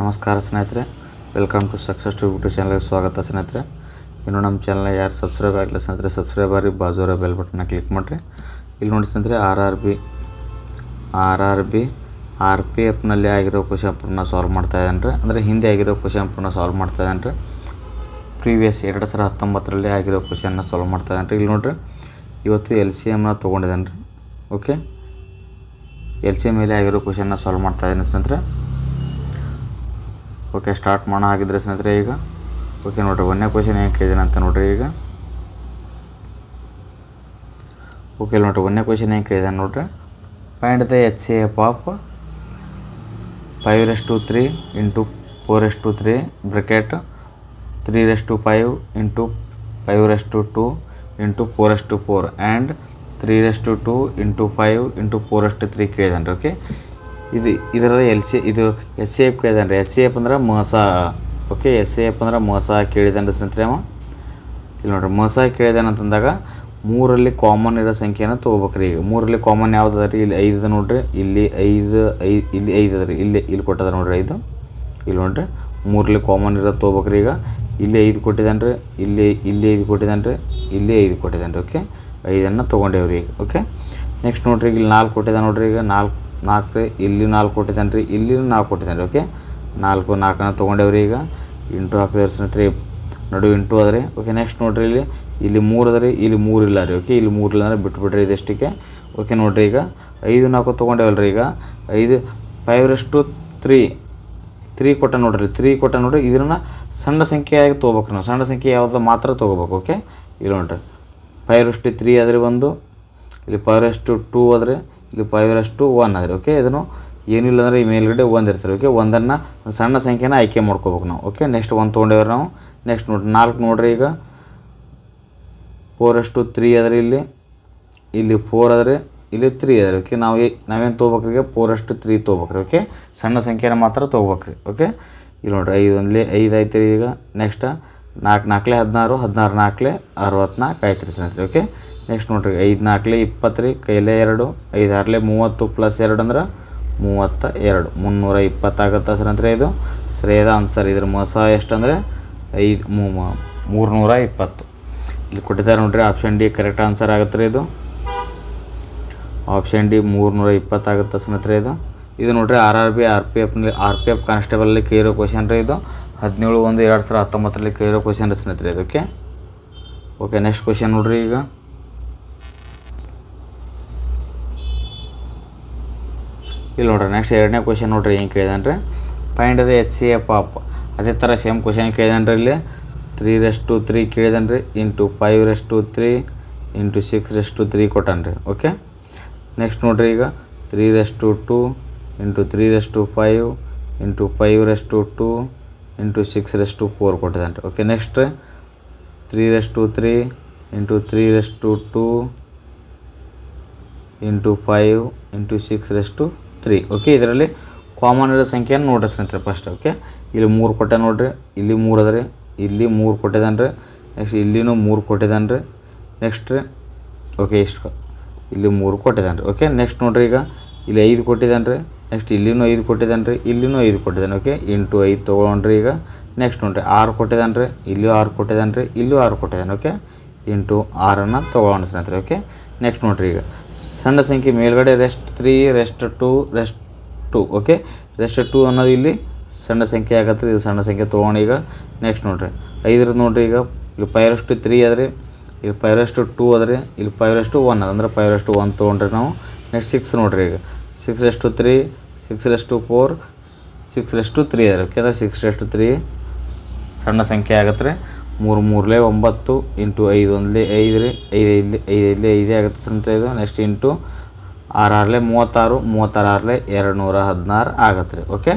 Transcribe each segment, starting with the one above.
ನಮಸ್ಕಾರ ಸ್ನೇಹಿತರೆ, welcome to success YouTube ಚಾನಲ್ಗೆ ಸ್ವಾಗತ ಸ್ನೇಹಿತರೆ. ಇನ್ನು ನಮ್ಮ ಚಾನಲ್ ಯಾರು ಸಬ್ಸ್ಕ್ರೈಬ್ ಆಗಿಲ್ಲ ಸ್ನೇಹಿತರೆ, ಸಬ್ಸ್ಕ್ರೈಬ್ ಆಗಿ ಬಾಜೂರ ಬೆಲ್ ಬಟನ್ನ ಕ್ಲಿಕ್ ಮಾಡಿರಿ. ಇಲ್ಲಿ ನೋಡಿ ಸ್ನೇಹಿತರೆ, R R B, R R B, R P ಎಫ್ನಲ್ಲಿ ಆಗಿರೋ ಕ್ವಶನ್ ಪೂರ್ಣ ಸಾಲ್ವ್ ಮಾಡ್ತಾ ಇದ್ದಾನೆ ರೀ. ಅಂದರೆ ಹಿಂದೆ ಆಗಿರೋ ಕ್ವಶನ್ ಪೂರ್ಣ ಸಾಲ್ವ್ ಮಾಡ್ತಾ ಇದ್ದಾನೆ ಪ್ರೀವಿಯಸ್ ಎರಡು ಸಾವಿರ ಹತ್ತೊಂಬತ್ತರಲ್ಲಿ ಆಗಿರೋ ಕ್ವಶನ್ನ ಸಾಲ್ವ್ ಮಾಡ್ತಾ ಇದ್ದಾನೆ ಇಲ್ಲಿ ನೋಡ್ರಿ, ಇವತ್ತು ಎಲ್ ಸಿ ಎಮ್ನ ತೊಗೊಂಡಿದ್ದಾನೆ ರೀ. ಓಕೆ ಎಲ್ ಸಿ ಎಂ ಮೇಲೆ ಆಗಿರೋ ಕ್ವಶನ್ನ ಸಾಲ್ವ್ ಮಾಡ್ತಾ ಇದ್ದೀನಿ ಸ್ನೇಹಿತರೆ. ಓಕೆ ಸ್ಟಾರ್ಟ್ ಮಾಡೋ ಹಾಗಿದ್ರೆ ಸ್ನೇಹಿತರೆ ಈಗ. ಓಕೆ, ನೋಡ್ರಿ, ಒಂದನೇ ಕ್ವಶನ್ ಏನು ಕೇಳಿದ್ದೀನಿ ಅಂತ ನೋಡಿರಿ ಈಗ. ಓಕೆ, ನೋಡಿರಿ, ಒಂದನೇ ಕ್ವಶನ್ ಏನು ಕೇಳಿದೆ ನೋಡ್ರಿ. Find the H C F of five raise to three into four s to three bracket three raise to five into five raise to two into four s to four and three raise to two into five into four s to three ಕೇಳಿದಾನೆ okay ಇದು ಇದರ L C ಇದು S C F ಕೇಳಿದಾನೆ ರೀ S C F ಅಂದ್ರೆ ಮೋಸ. Okay, S C F ಅಂದ್ರೆ ಮೋಸ ಕೇಳಿದಾನೆ ರೀ ಸ್ನೇಹಿತರೆ ಅವ ಇಲ್ಲಿ ನೋಡ್ರಿ, ಮೋಸ ಅಂತಂದಾಗ ಮೂರಲ್ಲಿ ಕಾಮನ್ ಇರೋ ಸಂಖ್ಯೆನ ತೊಗೋಬೇಕ್ರಿ. ಈಗ ಮೂರಲ್ಲಿ ಕಾಮನ್ ಯಾವ್ದು ಅದ ರೀ? ಇಲ್ಲಿ ಐದು ನೋಡ್ರಿ. ಇಲ್ಲಿ ಐದು ಐದು ಇಲ್ಲಿ ಐದು ಅದ ಇಲ್ಲಿ ಇಲ್ಲಿ ಕೊಟ್ಟದ ನೋಡ್ರಿ ಐದು. ಇಲ್ಲಿ ನೋಡ್ರಿ, ಮೂರಲ್ಲಿ ಕಾಮನ್ ಇರೋದು ತೊಗೋಬೇಕ್ರಿ ಈಗ. ಇಲ್ಲಿ ಐದು ಕೊಟ್ಟಿದ್ದಾನೆ ರೀ. ಇಲ್ಲಿ ಇಲ್ಲಿ ಐದು ಕೊಟ್ಟಿದ್ದಾನೆ ರೀ. ಇಲ್ಲಿ ಐದು ಕೊಟ್ಟಿದ್ದಾನೆ ರೀ. ಓಕೆ, ಐದನ್ನು ತೊಗೊಂಡೇವ್ರಿ ಈಗ. ಓಕೆ, ನೆಕ್ಸ್ಟ್ ನೋಡ್ರಿ ಈಗ ಇಲ್ಲಿ ನಾಲ್ಕು ಕೊಟ್ಟಿದ್ದಾನೆ ನೋಡ್ರಿ ಈಗ. ನಾಲ್ಕು ನಾಲ್ಕು ಇಲ್ಲಿ ನಾಲ್ಕು ಕೊಟ್ಟಿದ್ದಾನೆ ರೀ ಇಲ್ಲಿ ನಾಲ್ಕು ಕೊಟ್ಟಿದ್ದಾನೆ ರೀ ಓಕೆ ನಾಲ್ಕು ನಾಲ್ಕನ ತೊಗೊಂಡೇವ್ರಿ ಈಗ. ಇಂಟು ಹಾಕಿದ್ರೆ ಸ್ನೇಹಿತರೆ, ನಡು ಇಂಟು ಅದ ರೀ ಓಕೆ ನೆಕ್ಸ್ಟ್ ನೋಡ್ರಿ ಇಲ್ಲಿ ಇಲ್ಲಿ ಮೂರು ಅದ ರೀ ಇಲ್ಲಿ ಮೂರು ಇಲ್ಲ ರೀ ಓಕೆ ಇಲ್ಲಿ ಮೂರು ಇಲ್ಲ ಬಿಟ್ಬಿಡ್ರಿ ಬಿಟ್ಬಿಟ್ರಿ ಇದಷ್ಟಕ್ಕೆ ಓಕೆ ನೋಡ್ರಿ ಈಗ, ಐದು, ನಾಲ್ಕು ತೊಗೊಂಡೇವಲ್ರಿ ಈಗ. ಐದು ಫೈವ್ ರೆಸ್ಟು ತ್ರೀ ತ್ರೀ ಕೊಟ್ಟ ನೋಡ್ರಿ ತ್ರೀ ಕೊಟ್ಟ ನೋಡ್ರಿ, ಇದನ್ನ ಸಣ್ಣ ಸಂಖ್ಯೆಯಾಗಿ ತೊಗೋಬೇಕು ನಾವು. ಸಣ್ಣ ಸಂಖ್ಯೆ ಯಾವ್ದು ಮಾತ್ರ ತೊಗೋಬೇಕು ಓಕೆ ಇಲ್ಲಿ ನೋಡ್ರಿ ಫೈವ್ ರೆಸ್ಟು ತ್ರೀ ಆದರೆ ಒಂದು, ಇಲ್ಲಿ ಫೈವ್ ರೆಸ್ಟು ಟೂ ಅದ್ರಿ ಇಲ್ಲಿ ಫೈವ್ ರೆಸ್ಟು ಒನ್ ಆದರೆ ಓಕೆ ಇದನ್ನು ಏನಿಲ್ಲ ಅಂದರೆ ಈ ಮೇಲ್ಗಡೆ ಒಂದು ಇರ್ತಾರೆ ಓಕೆ ಒಂದನ್ನು ಸಣ್ಣ ಸಂಖ್ಯೆನ ಆಯ್ಕೆ ಮಾಡ್ಕೋಬೇಕು ನಾವು ಓಕೆ ನೆಕ್ಸ್ಟ್ ಒಂದು ತೊಗೊಂಡೇವ್ರಿ ನಾವು. ನೆಕ್ಸ್ಟ್ ನೋಡಿರಿ, ನಾಲ್ಕು ನೋಡ್ರಿ ಈಗ. ಫೋರ್ ಅಷ್ಟು ತ್ರೀ ಅದ್ರಿ ಇಲ್ಲಿ ಇಲ್ಲಿ ಫೋರ್ ಅದ್ರಿ ಇಲ್ಲಿ ತ್ರೀ ಅದ್ರಿ ಓಕೆ ನಾವು ನಾವೇನು ತೊಗೋಬೇಕ್ರಿ ಫೋರ್ ಅಷ್ಟು ತ್ರೀ ತೊಗೋಬೇಕ್ರಿ ಓಕೆ ಸಣ್ಣ ಸಂಖ್ಯೆನ ಮಾತ್ರ ತೊಗೋಬೇಕ್ರಿ ಓಕೆ ಇಲ್ಲಿ ನೋಡ್ರಿ, ಐದು ಒಂದ್ಲಿ ಐದು ಆಯ್ತು ರೀ ಈಗ. ನೆಕ್ಸ್ಟ್ ನಾಲ್ಕು ನಾಲ್ಕಲೆ ಹದಿನಾರು ಹದಿನಾರು ನಾಲ್ಕಲೆ ಅರವತ್ನಾಲ್ಕು ಆಯ್ತು ರೀ ಸ್ನೇಹಿತರೆ ಓಕೆ ನೆಕ್ಸ್ಟ್ ನೋಡ್ರಿ, ಐದು ನಾಲ್ಕಲೆ ಇಪ್ಪತ್ತು ರೀ, ಕೈಲೇ ಎರಡು, ಐದು ಆರಲೆ ಮೂವತ್ತು ಪ್ಲಸ್ ಎರಡು ಅಂದ್ರೆ ಮೂವತ್ತ ಎರಡು. ಮುನ್ನೂರ ಇಪ್ಪತ್ತಾಗತ್ತೆ ಸ್ನೇಹಿತರೆ ಇದು. ಸರಿಯಾದ ಆನ್ಸರ್, ಇದ್ರ ಮೊಸ ಎಷ್ಟಂದರೆ ಐದು ಮೂರುನೂರ ಇಪ್ಪತ್ತು. ಇಲ್ಲಿ ಕೊಟ್ಟಿದ್ದಾರೆ ನೋಡ್ರಿ ಆಪ್ಷನ್ ಡಿ ಕರೆಕ್ಟ್ ಆನ್ಸರ್ ಆಗುತ್ತೆ ರೀ ಇದು. ಆಪ್ಷನ್ ಡಿ ಮೂರುನೂರ ಇಪ್ಪತ್ತಾಗುತ್ತೆ ಸ್ನೇಹಿತರೆ ಇದು. ಇದು ನೋಡ್ರಿ R R B R P ಎಫ್ನಲ್ಲಿ R P F ಕಾನ್ಸ್ಟೇಬಲಲ್ಲಿ ಕೇಳಿರೋ ಕ್ವಶನ್ ರೀ ಇದು. ಹದಿನೇಳು ಒಂದು ಎರಡು ಸಾವಿರದ ಹತ್ತೊಂಬತ್ತರಲ್ಲಿ ಕೇಳಿರೋ ಕ್ವಶನ್ ರೀ ಸ್ನೇಹಿತರೆ ಇದು ಓಕೆ ಓಕೆ ನೆಕ್ಸ್ಟ್ ಕ್ವಶನ್ ನೋಡ್ರಿ ಈಗ. ಇಲ್ಲಿ ನೋಡ್ರಿ ನೆಕ್ಸ್ಟ್ ಎರಡನೇ ಕ್ವಶನ್ ನೋಡ್ರಿ ಏನು ಕೇಳಿದಾನೆ ರೀ find the H C F of ಅದೇ ಥರ ಸೇಮ್ ಕ್ವಶನ್ ಕೇಳಿದಾನೆ ರೀ ಇಲ್ಲಿ ತ್ರೀ ರೆಸ್ ಟು ತ್ರೀ ಕೇಳಿದಾನೆ ರೀ into five raise to three into six raise to three ಕೊಟ್ಟಾನ್ರಿ okay next ನೋಡ್ರಿ ಈಗ three raise to two into three raise to five into five raise to two into six raise to four ಕೊಟ್ಟಿದ್ದಾನೆ ರೀ okay next three raise to three into three raise to two into five into six raise to three okay ಇದರಲ್ಲಿ common ಇರೋ ಸಂಖ್ಯೆಯನ್ನು ನೋಡ್ರಿ ಸ್ನೇಹಿತರೆ first okay ಇಲ್ಲಿ ಮೂರು ಕೊಟ್ಟೆ ನೋಡ್ರಿ, ಇಲ್ಲಿ ಮೂರು ಅದ ಇಲ್ಲಿ ಮೂರು ಕೊಟ್ಟಿದ್ದಾನೆ ನೆಕ್ಸ್ಟ್ ಇಲ್ಲಿನೂ ಮೂರು ಕೊಟ್ಟಿದ್ದಾನೆ ನೆಕ್ಸ್ಟ್ ಓಕೆ ಇಷ್ಟು ಇಲ್ಲಿ ಮೂರು ಕೊಟ್ಟಿದ್ದಾನೆ ಓಕೆ ನೆಕ್ಸ್ಟ್ ನೋಡ್ರಿ ಈಗ, ಇಲ್ಲಿ ಐದು ಕೊಟ್ಟಿದ್ದಾನೆ ರೀ ನೆಕ್ಸ್ಟ್ ಇಲ್ಲಿನೂ ಐದು ಕೊಟ್ಟಿದ್ದಾನೆ ರೀ, ಇಲ್ಲಿನೂ ಐದು ಕೊಟ್ಟಿದ್ದಾನೆ ಓಕೆ ಇಂಟು ಐದು ತೊಗೊಂಡ್ರಿ ಈಗ ನೆಕ್ಸ್ಟ್ ನೋಡ್ರಿ, ಆರು ಕೊಟ್ಟಿದ್ದಾನೆ ರೀ, ಇಲ್ಲೂ ಆರು ಕೊಟ್ಟಿದ್ದಾನೆ ರೀ, ಇಲ್ಲೂ ಆರು ಕೊಟ್ಟಿದ್ದಾನೆ ಓಕೆ ಇಂಟು ಆರನ್ನು ತೊಗೊಳ್ಳೋಣ ಸ್ನೇಹಿತರೆ ಓಕೆ ನೆಕ್ಸ್ಟ್ ನೋಡ್ರಿ ಈಗ. ಸಣ್ಣ ಸಂಖ್ಯೆ ಮೇಲ್ಗಡೆ raise to three raise to two raise to two okay raise to two ಅನ್ನೋದು ಇಲ್ಲಿ ಸಣ್ಣ ಸಂಖ್ಯೆ ಆಗತ್ತೆ, ಇದು ಸಣ್ಣ ಸಂಖ್ಯೆ ತೊಗೊಂಡು ಈಗ. ನೆಕ್ಸ್ಟ್ ನೋಡ್ರಿ. ಐದ್ರದ್ದು ನೋಡ್ರಿ ಈಗ. ಇಲ್ಲಿ ರೆಸ್ಟ್ ತ್ರೀ ಅದ್ರಿ ಇಲ್ಲಿ ರೆಸ್ಟ್ ಟೂ ಅದ್ರಿ ಇಲ್ಲಿ ರೆಸ್ಟ್ ಒನ್ ಅದ ಅಂದ್ರೆ ರೆಸ್ಟ್ ಒನ್ ತೊಗೊಂಡ್ರಿ ನಾವು ನೆಕ್ಸ್ಟ್ ಸಿಕ್ಸ್ ನೋಡ್ರಿ ಈಗ. Six raise to three six raise to four six raise to three ಆದರೆ ಓಕೆ ಅಂದ್ರೆ ಸಿಕ್ಸ್ ರೆಸ್ಟು ತ್ರೀ ಸಣ್ಣ ಸಂಖ್ಯೆ ಆಗತ್ತೆ. ರೀ ಮೂರು ಮೂರಲೇ ಒಂಬತ್ತು ಇಂಟು ಐದು ಒಂದಲೇ ಐದು ರೀ, ಐದು ಐದು ಐದು ಐದಲೇ ಐದೇ ಆಗುತ್ತೆ ಸಂತ ಇದು. ನೆಕ್ಸ್ಟ್ ಇಂಟು ಆರು ಆರಲೇ ಮೂವತ್ತಾರು ಮೂವತ್ತಾರು ಆರಲೇ ಎರಡು ನೂರ ಹದಿನಾರು ಆಗತ್ತೆ ರೀ ಓಕೆ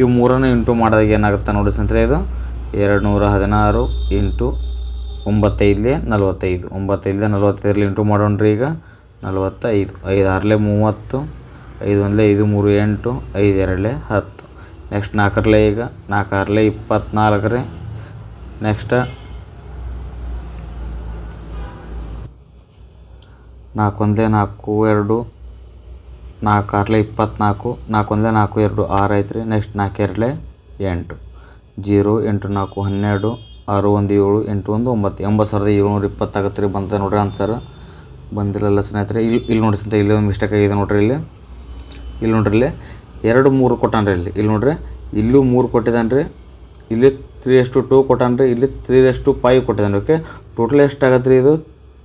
ಇವು ಮೂರನ್ನು ಇಂಟು ಮಾಡಿದಾಗ ಏನಾಗುತ್ತೆ ನೋಡಿ ಸ್ನೇಹಿತರೆ ಇದು. ಎರಡು ನೂರ ಹದಿನಾರು ಇಂಟು ಒಂಬತ್ತೈದಲೇ ನಲ್ವತ್ತೈದು. ಒಂಬತ್ತೈದಲೇ ನಲ್ವತ್ತೈದರಲ್ಲಿ ಇಂಟು ಮಾಡೋಣ ರೀ ಈಗ. ನಲವತ್ತೈದು ಐದು ಆರಲೇ ಮೂವತ್ತು, ಐದು ಒಂದಲೇ ಐದು ಮೂರು ಎಂಟು, ಐದು ಎರಡಲೇ ಹತ್ತು. ನೆಕ್ಸ್ಟ್ ನಾಲ್ಕರಲ್ಲೇ ಈಗ ನಾಲ್ಕು ಆರಲೇ ಇಪ್ಪತ್ನಾಲ್ಕು ರೀ. ನೆಕ್ಸ್ಟ್. ನಾಲ್ಕು ನಾಲ್ಕು ಎರಡು. ನಾಲ್ಕು ಆರಲೆ ಇಪ್ಪತ್ನಾಲ್ಕು. ನಾಲ್ಕು ಒಂದಲೇ ನಾಲ್ಕು ಎರಡು ಆರು ಐತ್ರಿ. ನೆಕ್ಸ್ಟ್ ನಾಲ್ಕು ಎರಡಲೆ ಎಂಟು. ಜೀರೋ ಎಂಟು ನಾಲ್ಕು ಹನ್ನೆರಡು. ಆರು ಒಂದು ಏಳು, ಎಂಟು ಒಂದು ಒಂಬತ್ತು. ಎಂಬತ್ತು ಸಾವಿರದ ಏಳ್ನೂರ ಇಪ್ಪತ್ತಾಗತ್ತೆ ರೀ ಬಂತ ನೋಡ್ರಿ ಆನ್ಸರ್. ಬಂದಿರಲ್ಲ ಸ್ನೇಹಿತರೆ ಇಲ್ಲಿ ಇಲ್ಲಿ ನೋಡ್ರಿ ಅಂತ ಇಲ್ಲಿ ಒಂದು ಮಿಸ್ಟೇಕ್ ಆಗಿದೆ ನೋಡ್ರಿ ಇಲ್ಲಿ. ಇಲ್ಲಿ ನೋಡ್ರಿ ಇಲ್ಲಿ ಎರಡು ಮೂರು ಕೊಟ್ಟಾನ್ರಿ ಇಲ್ಲಿ. ಇಲ್ಲಿ ನೋಡ್ರಿ. ಇಲ್ಲೂ ಮೂರು ಕೊಟ್ಟಿದ್ದಾನೆ ರೀ ಇಲ್ಲಿ ತ್ರೀ ಎಸ್ ಟು ಟೂ ಕೊಟ್ಟಾನ್ರಿ, ಇಲ್ಲಿ ತ್ರೀ ರೆಸ್ಟು ಫೈವ್ ಕೊಟ್ಟಿದ್ದಾನೆ ಓಕೆ ಟೋಟಲ್ ಎಷ್ಟು ಆಗತ್ತೆ ರೀ ಇದು?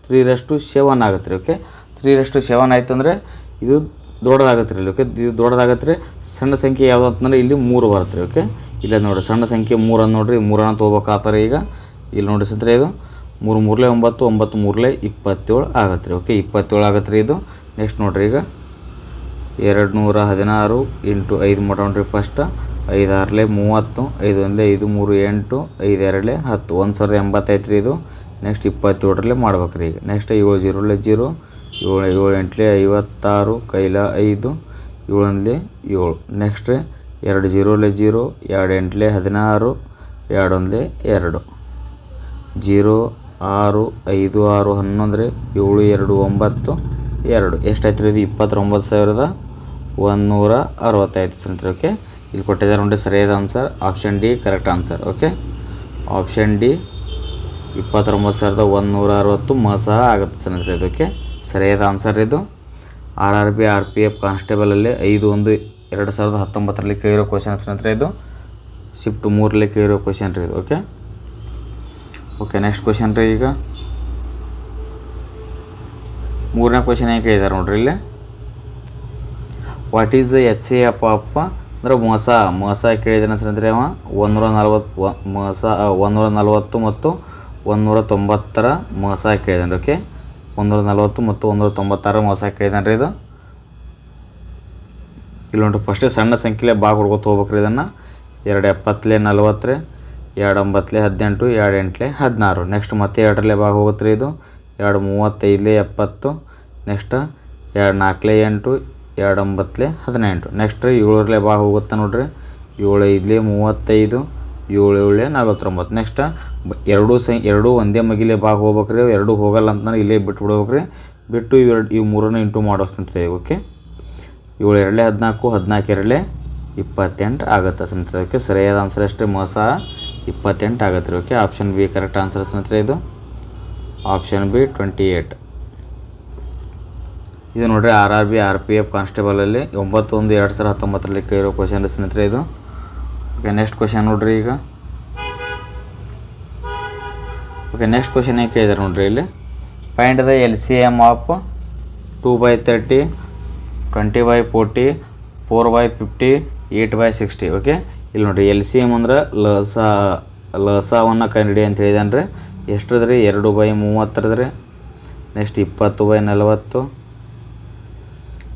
ತ್ರೀ ರೆಸ್ ಟು ಸೆವೆನ್ ಆಗತ್ತೆ ರೀ okay three raise to seven ಆಯ್ತು ಅಂದರೆ ಇದು ದೊಡ್ಡದಾಗತ್ತೆ ರೀ ಓಕೆ ಇದು ದೊಡ್ಡದಾಗತ್ತೆ ರೀ ಸಣ್ಣ ಸಂಖ್ಯೆ ಯಾವುದು ಅಂತಂದ್ರೆ ಇಲ್ಲಿ ಮೂರು ಬರುತ್ತೆ ರೀ ಓಕೆ ಇಲ್ಲ ನೋಡಿರಿ, ಸಣ್ಣ ಸಂಖ್ಯೆ ಮೂರನ್ನು ನೋಡಿರಿ, ಮೂರನ್ನ ತೊಗೋಬೇಕಾಗ್ತಾರೆ ಈಗ. ಇಲ್ಲಿ ನೋಡಿ ಸ್ನೇಹಿತರೆ ಇದು, ಮೂರು ಮೂರಲೇ ಒಂಬತ್ತು ಒಂಬತ್ತು ಮೂರಲೇ ಇಪ್ಪತ್ತೇಳು ಆಗತ್ತೆ ರೀ ಓಕೆ ಇಪ್ಪತ್ತೇಳು ಆಗತ್ತೆ ರೀ ಇದು. ನೆಕ್ಸ್ಟ್ ನೋಡಿರಿ ಈಗ. ಎರಡು ನೂರ ಹದಿನಾರು ಇಂಟು ಐದು ಮಾಡೋಣ್ರಿ ಫಸ್ಟ್ ಐದು ಆರಲೆ ಮೂವತ್ತು ಐದು ಒಂದೇ ಐದು, ಮೂರು ಎಂಟು ಐದು ಎರಡಲೆ ಹತ್ತು. ಒಂದು ಸಾವಿರದ ಎಂಬತ್ತೈತೆ ರೀ ಇದು. ನೆಕ್ಸ್ಟ್ ಇಪ್ಪತ್ತೇಳರಲ್ಲೇ ಮಾಡ್ಬೇಕು ರೀ ಈಗ. ನೆಕ್ಸ್ಟ್ ಏಳು ಜೀರೋಲೆ ಜೀರೋ, ಏಳು ಏಳು ಎಂಟ್ಲೆ ಐವತ್ತಾರು, ಕೈಲ ಐದು, ಏಳೊಂದಲೆ ಏಳು. ನೆಕ್ಸ್ಟ್ ಎರಡು ಜೀರೋಲೆ ಜೀರೋ, ಎರಡು ಎಂಟ್ಲೆ ಹದಿನಾರು ಎರಡು ಒಂದಲೇ ಎರಡು. ಜೀರೋ, ಆರು, ಐದು, ಆರು, ಹನ್ನೊಂದು ಏಳು, ಎರಡು, ಒಂಬತ್ತು, ಎರಡು. ಎಷ್ಟಾಯ್ತು ರೀ ಇದು? ಇಪ್ಪತ್ತೊಂಬತ್ತು ಸಾವಿರದ ಒಂದುನೂರ ಅರವತ್ತೈದು ಸಂತ್ರಿ, ಓಕೆ? ಇಲ್ಲಿ ಕೊಟ್ಟಿದ್ದಾರೆ ನೋಡಿ ಸರಿಯಾದ answer option D correct answer okay option D ಇಪ್ಪತ್ತೊಂಬತ್ತು ಸಾವಿರದ ಒಂದುನೂರ ಅರವತ್ತು ಮೋಸ ಆಗುತ್ತೆ ಸ್ನೇಹಿತರೆ ಇದಕ್ಕೆ. ಸರಿಯಾದ ಆನ್ಸರ್ ಇದು? R R B R P F ಕಾನ್ಸ್ಟೇಬಲಲ್ಲಿ ಐದು ಒಂದು ಎರಡು ಸಾವಿರದ ಹತ್ತೊಂಬತ್ತರಲ್ಲಿ ಕೇಳಿರೋ ಕ್ವಶನ್ ಸ್ನೇಹಿತರೆ ಇದು. ಶಿಫ್ಟ್ ಮೂರಲ್ಲಿ ಕೇಳಿರೋ ಕ್ವಶನ್ ರೀ ಇದು ಓಕೆ ಓಕೆ ನೆಕ್ಸ್ಟ್ ಕ್ವಶನ್ ರೀ ಈಗ. ಮೂರನೇ ಕ್ವಶನ್ ಏನು ಕೇಳಿದ್ದಾರೆ ನೋಡ್ರಿ ಇಲ್ಲಿ? What is the H A F ಅಪ್ಪ ಅಂದ್ರೆ ಮೋಸ ಮೋಸ ಕೇಳಿದಾನೆ ಸ್ನೇಹಿತರೆ ಅವ. ಒಂದೂರ ನಲ್ವತ್ತು ಮೋಸ ಒಂದೂರ ನಲ್ವತ್ತು ಮತ್ತು ಒಂದೂರ ತೊಂಬತ್ತರ ಮೋಸ ಕೇಳಿದಾನೆ ಓಕೆ? ಒಂದೂರ ನಲ್ವತ್ತು ಮತ್ತು ಒಂದೂರ ತೊಂಬತ್ತಾರ ಮೋಸ ಕೇಳಿದಾನೆ ರೀ ಇದು. ಇಲ್ಲಿ ನೋಡ್ರಿ, ಫಸ್ಟೇ ಸಣ್ಣ ಸಂಖ್ಯೆಲೆ ಭಾಗ ಹುಡ್ಕೋತ ಹೋಗ್ಬೇಕ್ರಿ ಇದನ್ನು. ಎರಡು ಎಪ್ಪತ್ತಲೆ ನಲ್ವತ್ತರೆ ಎರಡು ಒಂಬತ್ತಲೆ ಹದಿನೆಂಟು, ಎರಡು ಎಂಟಲೆ ಹದಿನಾರು. ನೆಕ್ಸ್ಟ್ ಮತ್ತೆ ಎರಡರಲ್ಲೇ ಭಾಗ ಹೋಗುತ್ತೆ ರೀ ಇದು. ಎರಡು ಮೂವತ್ತೈದಲೆ ಎಪ್ಪತ್ತು ನೆಕ್ಸ್ಟ್ ಎರಡು ನಾಲ್ಕಲೆ ಎಂಟು ಎರಡು ಒಂಬತ್ತಲೆ ಹದಿನೆಂಟು ನೆಕ್ಸ್ಟ್ ಏಳರಲ್ಲೇ ಭಾಗ ಹೋಗುತ್ತೆ ನೋಡಿರಿ. ಏಳು ಐದಲೆ ಮೂವತ್ತೈದು ಏಳು ಏಳೆ ನಲ್ವತ್ತೊಂಬತ್ತು. ನೆಕ್ಸ್ಟ್ ಎರಡೂ ಸೈ, ಎರಡೂ ಒಂದೇ ಮಗಿಲೆ ಭಾಗ ಹೋಗ್ಬೇಕ್ರಿ. ಎರಡೂ ಹೋಗಲ್ಲ ಅಂತಂದ್ರೆ ಇಲ್ಲೇ ಬಿಟ್ಟು ಬಿಡ್ಬೇಕ್ರಿ. ಬಿಟ್ಟು ಇವೆರಡು ಇವು ಮೂರನ್ನು ಇಂಟು ಮಾಡೋಸ್ತಂತ್ರಿ ಓಕೆ ಏಳು ಎರಡಲೆ ಹದಿನಾಲ್ಕು ಹದಿನಾಲ್ಕು ಎರಡಲೆ ಇಪ್ಪತ್ತೆಂಟು ಆಗುತ್ತೆ ಸ್ನೇಹಿತರೆ ಓಕೆ ಸರಿಯಾದ ಆನ್ಸರ್ ಅಷ್ಟೇ ಮೋಸ? ಇಪ್ಪತ್ತೆಂಟು ಆಗುತ್ತೆ ರೀ. Okay option B correct answer ಸ್ನೇಹಿತರೆ ಇದು? ಆಪ್ಷನ್ ಬಿ ಟ್ವೆಂಟಿ ಏಯ್ಟ್ ಇದು ನೋಡ್ರಿ R R B R P F ಕಾನ್ಸ್ಟೇಬಲಲ್ಲಿ ಒಂಬತ್ತು ಒಂದು ಎರಡು ಸಾವಿರ ಹತ್ತೊಂಬತ್ತರಲ್ಲಿ ಕೇಳಿರೋ ಕ್ವಶನ್ ಸ್ನೇಹಿತರೆ ಇದು. ಓಕೆ ನೆಕ್ಸ್ಟ್ ಕ್ವಶನ್ ನೋಡ್ರಿ ಈಗ. ಓಕೆ ನೆಕ್ಸ್ಟ್ ಕ್ವಶನ್ ಏನು ಕೇಳಿದಾರೆ ನೋಡ್ರಿ ಇಲ್ಲಿ? Find the L C M of two by thirty twenty by forty four by fifty eight by sixty okay ಇಲ್ಲಿ ನೋಡ್ರಿ ಎಲ್ ಸಿ ಎಂ ಅಂದ್ರೆ ಲಸ, ಲಸವನ್ನು ಕಂಡಿಡಿ ಅಂತ ಹೇಳಿದಾನೆ ರೀ ಎಷ್ಟ್ರದ್ರಿ? ಎರಡು ಬೈ ಮೂವತ್ತರದ್ರಿ. ನೆಕ್ಸ್ಟ್ ಇಪ್ಪತ್ತು ಬೈ ನಲವತ್ತು.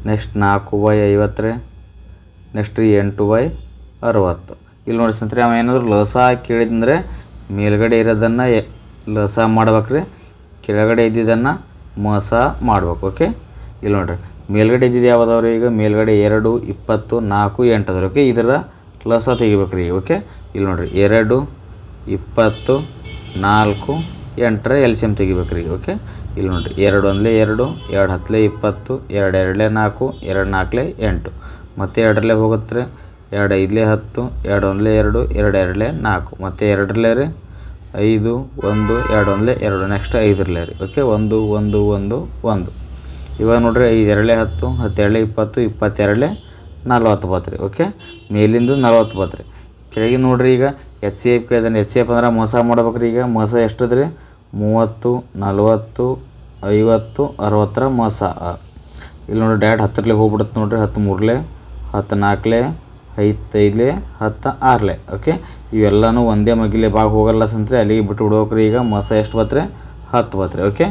ನೆಕ್ಸ್ಟ್ ನಾಲ್ಕು ಬೈ ಐವತ್ತು ರೀ. ನೆಕ್ಸ್ಟ್ ರೀ ಎಂಟು ಬೈ ಅರವತ್ತು. ಇಲ್ಲಿ ನೋಡಿ ಸ್ನೇಹಿತರೆ, ಅವ ಏನಾದ್ರು ಲಸ ಕೇಳಿದಂದ್ರೆ ಮೇಲ್ಗಡೆ ಇರೋದನ್ನು ಎ, ಲಸ ಮಾಡ್ಬೇಕ್ರಿ ಕೆಳಗಡೆ ಇದ್ದಿದ್ದನ್ನು ಮೋಸ ಮಾಡ್ಬೇಕು ಓಕೆ ಇಲ್ಲಿ ನೋಡಿರಿ, ಮೇಲ್ಗಡೆ ಇದ್ದಿದ್ದು ಯಾವ್ದವ್ರಿ ಈಗ? ಮೇಲ್ಗಡೆ ಎರಡು, ಇಪ್ಪತ್ತು, ನಾಲ್ಕು, ಎಂಟು ಅದಾವ್ರಿ ಓಕೆ ಇದರ ಲಸ ತೆಗಿಬೇಕು ರೀ ಓಕೆ ಇಲ್ಲಿ ನೋಡಿರಿ, ಎರಡು, ಇಪ್ಪತ್ತು, ನಾಲ್ಕು, ಎಂಟರ ಎಲ್ ಸಿ ಎಂ ತೆಗಿಬೇಕ್ರಿ ಓಕೆ ಇಲ್ಲಿ ನೋಡಿರಿ, ಎರಡು ಒಂದಲೇ ಎರಡು ಎರಡು ಹತ್ತಲೆ ಇಪ್ಪತ್ತು, ಎರಡು ಎರಡಲೇ ನಾಲ್ಕು, ಎರಡು ನಾಲ್ಕಲೇ ಎಂಟು. ಮತ್ತು ಎರಡರಲ್ಲೇ ಹೋಗುತ್ತೆ ಎರಡು ಐದಲೇ ಹತ್ತು, ಎರಡು ಒಂದಲೇ ಎರಡು ಎರಡು ಎರಡಲೇ ನಾಲ್ಕು. ಮತ್ತು ಎರಡರಲ್ಲೇ ರೀ, ಐದು, ಒಂದು, ಎರಡು ಒಂದಲೇ ಎರಡು ನೆಕ್ಸ್ಟ್ ಐದರಲ್ಲೇ ರೀ. ಓಕೆ ಒಂದು ಒಂದು ಒಂದು ಒಂದು. ಇವಾಗ ನೋಡ್ರಿ, ಐದು ಎರಡಲೇ ಹತ್ತು ಹತ್ತೆರಡಲೇ ಇಪ್ಪತ್ತು ಇಪ್ಪತ್ತೆರಡಲೆ ನಲ್ವತ್ತು ಬತ್ರಿ ಓಕೆ ಮೇಲಿಂದು ನಲ್ವತ್ತು ಬತ್ರಿ ಕೆಳಗೆ ನೋಡ್ರಿ ಈಗ ಎಚ್ ಸಿ ಎಫ್ ಕೇಳಿದಾನೆ ಎಚ್ ಸಿ ಎಫ್ ಅಂದ್ರೆ ಮೋಸ ಮಾಡ್ಬೇಕ್ರಿ ಈಗ. ಮೋಸ ಎಷ್ಟದ ರೀ ಮೂವತ್ತು, ನಲವತ್ತು, ಐವತ್ತು, ಅರವತ್ತರ ಮೋಸ. ಇಲ್ಲಿ ನೋಡಿರಿ ಡ್ಯಾಟ್ ಹತ್ತರಲ್ಲೇ ಹೋಗ್ಬಿಡುತ್ತೆ ನೋಡಿರಿ ಹತ್ತು ಮೂರಲೆ ಹತ್ತು ನಾಲ್ಕಲೆ ಐದೈದಲೆ ಹತ್ತು ಆರಲೆ ಓಕೆ ಇವೆಲ್ಲನೂ ಒಂದೇ ಮಗಿಲೆ ಭಾಗ ಹೋಗಲ್ಲ ಸಂತ್ರೆ, ಅಲ್ಲಿಗೆ ಬಿಟ್ಟು ಬಿಡ್ಬೇಕ್ರಿ ಈಗ, ಮಸ ಎಷ್ಟು ಬತ್ರಿ ಹತ್ತು ಬತ್ರಿ ಓಕೆ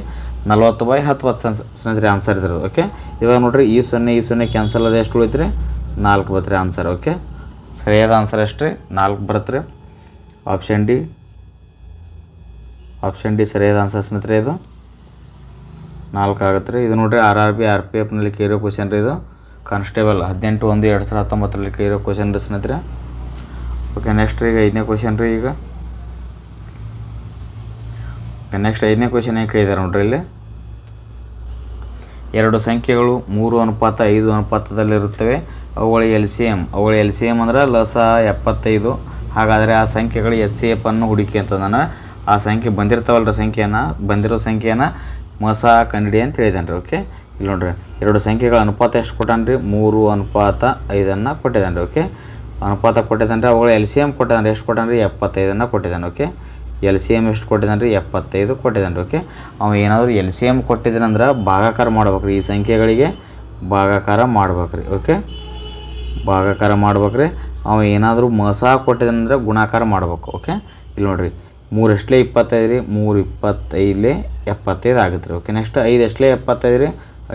ನಲ್ವತ್ತು ಬಾಯ್ ಹತ್ತು ಬತ್ತು ಸನ್ ಸ್ನೇಹಿತರೆ ಆನ್ಸರ್ ಇದ್ರದ್ದು ಓಕೆ ಇವಾಗ ನೋಡಿರಿ, ಈ ಸೊನ್ನೆ ಈ ಸೊನ್ನೆ ಕ್ಯಾನ್ಸಲ್ ಅದು ಎಷ್ಟು ಉಳಿತ್ರಿ? ನಾಲ್ಕು ಬತ್ರಿ ಆನ್ಸರ್ ಓಕೆ ಸರಿಯಾದ ಆನ್ಸರ್ ಎಷ್ಟು ರೀ ನಾಲ್ಕು ಬರುತ್ತೆ ರೀ ಆಪ್ಷನ್ ಡಿ ಆಪ್ಷನ್ ಡಿ ಸರಿಯಾದ ಆನ್ಸರ್ ಸ್ನೇಹಿತರೆ ಇದು. ನಾಲ್ಕು ಆಗುತ್ತೆ ರೀ. ಇದು ನೋಡಿರಿ R R B R P ಎಫ್ನಲ್ಲಿ ಕೇಳಿರೋ ಕ್ವಶನ್ ರೀ ಇದು. ಕಾನ್ಸ್ಟೇಬಲ್ ಹದಿನೆಂಟು ಒಂದು, ಎರಡು ಸಾವಿರದ ಹತ್ತೊಂಬತ್ತರಲ್ಲಿ ಕೇಳಿರೋ ಕ್ವಶನ್ ರೀ ಸ್ನೇಹಿತರೆ. ಓಕೆ ನೆಕ್ಸ್ಟ್ ಈಗ ಐದನೇ ಕ್ವಶನ್ ರೀ ಈಗ. ಓಕೆ ನೆಕ್ಸ್ಟ್ ಐದನೇ ಕ್ವಶನ್ ಏನು ಕೇಳಿದ್ದಾರೆ ನೋಡ್ರಿ ಇಲ್ಲಿ. ಎರಡು ಸಂಖ್ಯೆಗಳು ಮೂರು ಅನುಪಾತ, ಐದು ಅನುಪಾತದಲ್ಲಿರುತ್ತವೆ ಅವುಗಳ ಎಲ್ ಸಿ ಎಂ ಅವುಗಳ ಎಲ್ ಸಿ ಎಂ ಅಂದ್ರೆ ಲಸ ಎಪ್ಪತ್ತೈದು. ಹಾಗಾದರೆ ಆ ಸಂಖ್ಯೆಗಳು ಎಚ್ ಸಿ ಎಫ್ ಅನ್ನು ಹುಡುಕಿ ಅಂತ ನಾನು ಆ ಸಂಖ್ಯೆ ಬಂದಿರ್ತಾವಲ್ರ ಸಂಖ್ಯೆನ ಬಂದಿರೋ ಸಂಖ್ಯೆನ ಮಸ ಕಂಡಿಡಿ ಅಂತ ಹೇಳಿದಾನೆ ರೀ ಓಕೆ ಇಲ್ಲಿ ನೋಡ್ರಿ, ಎರಡು ಸಂಖ್ಯೆಗಳ ಅನುಪಾತ ಎಷ್ಟು ಕೊಟ್ಟಾನ ರೀ ಮೂರು ಅನುಪಾತ ಐದನ್ನು ಕೊಟ್ಟಿದ್ದಾನೆ ರೀ ಓಕೆ ಅನುಪಾತ ಕೊಟ್ಟಿದ್ದಾನೆ ರೀ ಅವುಗಳ ಎಲ್ ಸಿ ಎಂ ಕೊಟ್ಟಿದ್ದಾನೆ ಎಷ್ಟು ಕೊಟ್ಟಾನ ರೀ ಎಪ್ಪತ್ತೈದನ್ನು ಕೊಟ್ಟಿದ್ದಾನೆ ಓಕೆ ಎಲ್ ಸಿ ಎಂ ಎಷ್ಟು ಕೊಟ್ಟಿದ್ದಾನೆ ರೀ ಎಪ್ಪತ್ತೈದು ಕೊಟ್ಟಿದ್ದಾನೆ ಓಕೆ ಅವ ಏನಾದರೂ ಎಲ್ ಸಿ ಎಂ ಕೊಟ್ಟಿದ್ದಾನಂದ್ರೆ ಭಾಗಾಕಾರ ಮಾಡ್ಬೇಕು ರೀ ಈ ಸಂಖ್ಯೆಗಳಿಗೆ ಭಾಗಾಕಾರ ಮಾಡ್ಬೇಕು ರೀ ಓಕೆ ಭಾಗಾಕಾರ ಮಾಡ್ಬೇಕು ರೀ ಅವ ಏನಾದರೂ ಮಸ ಕೊಟ್ಟಿದ್ದಾನಂದ್ರೆ ಗುಣಾಕಾರ ಮಾಡ್ಬೇಕು ಓಕೆ ಇಲ್ಲಿ ನೋಡ್ರಿ ಮೂರು ಎಷ್ಟಲೇ ಇಪ್ಪತ್ತೈದು ರೀ ಮೂರು ಇಪ್ಪತ್ತೈದಲೇ ಎಪ್ಪತ್ತೈದು ಆಗುತ್ತೆ ರೀ ಓಕೆ ನೆಕ್ಸ್ಟ್ ಐದು ಎಷ್ಟಲೇ ಎಪ್ಪತ್ತೈದು ರೀ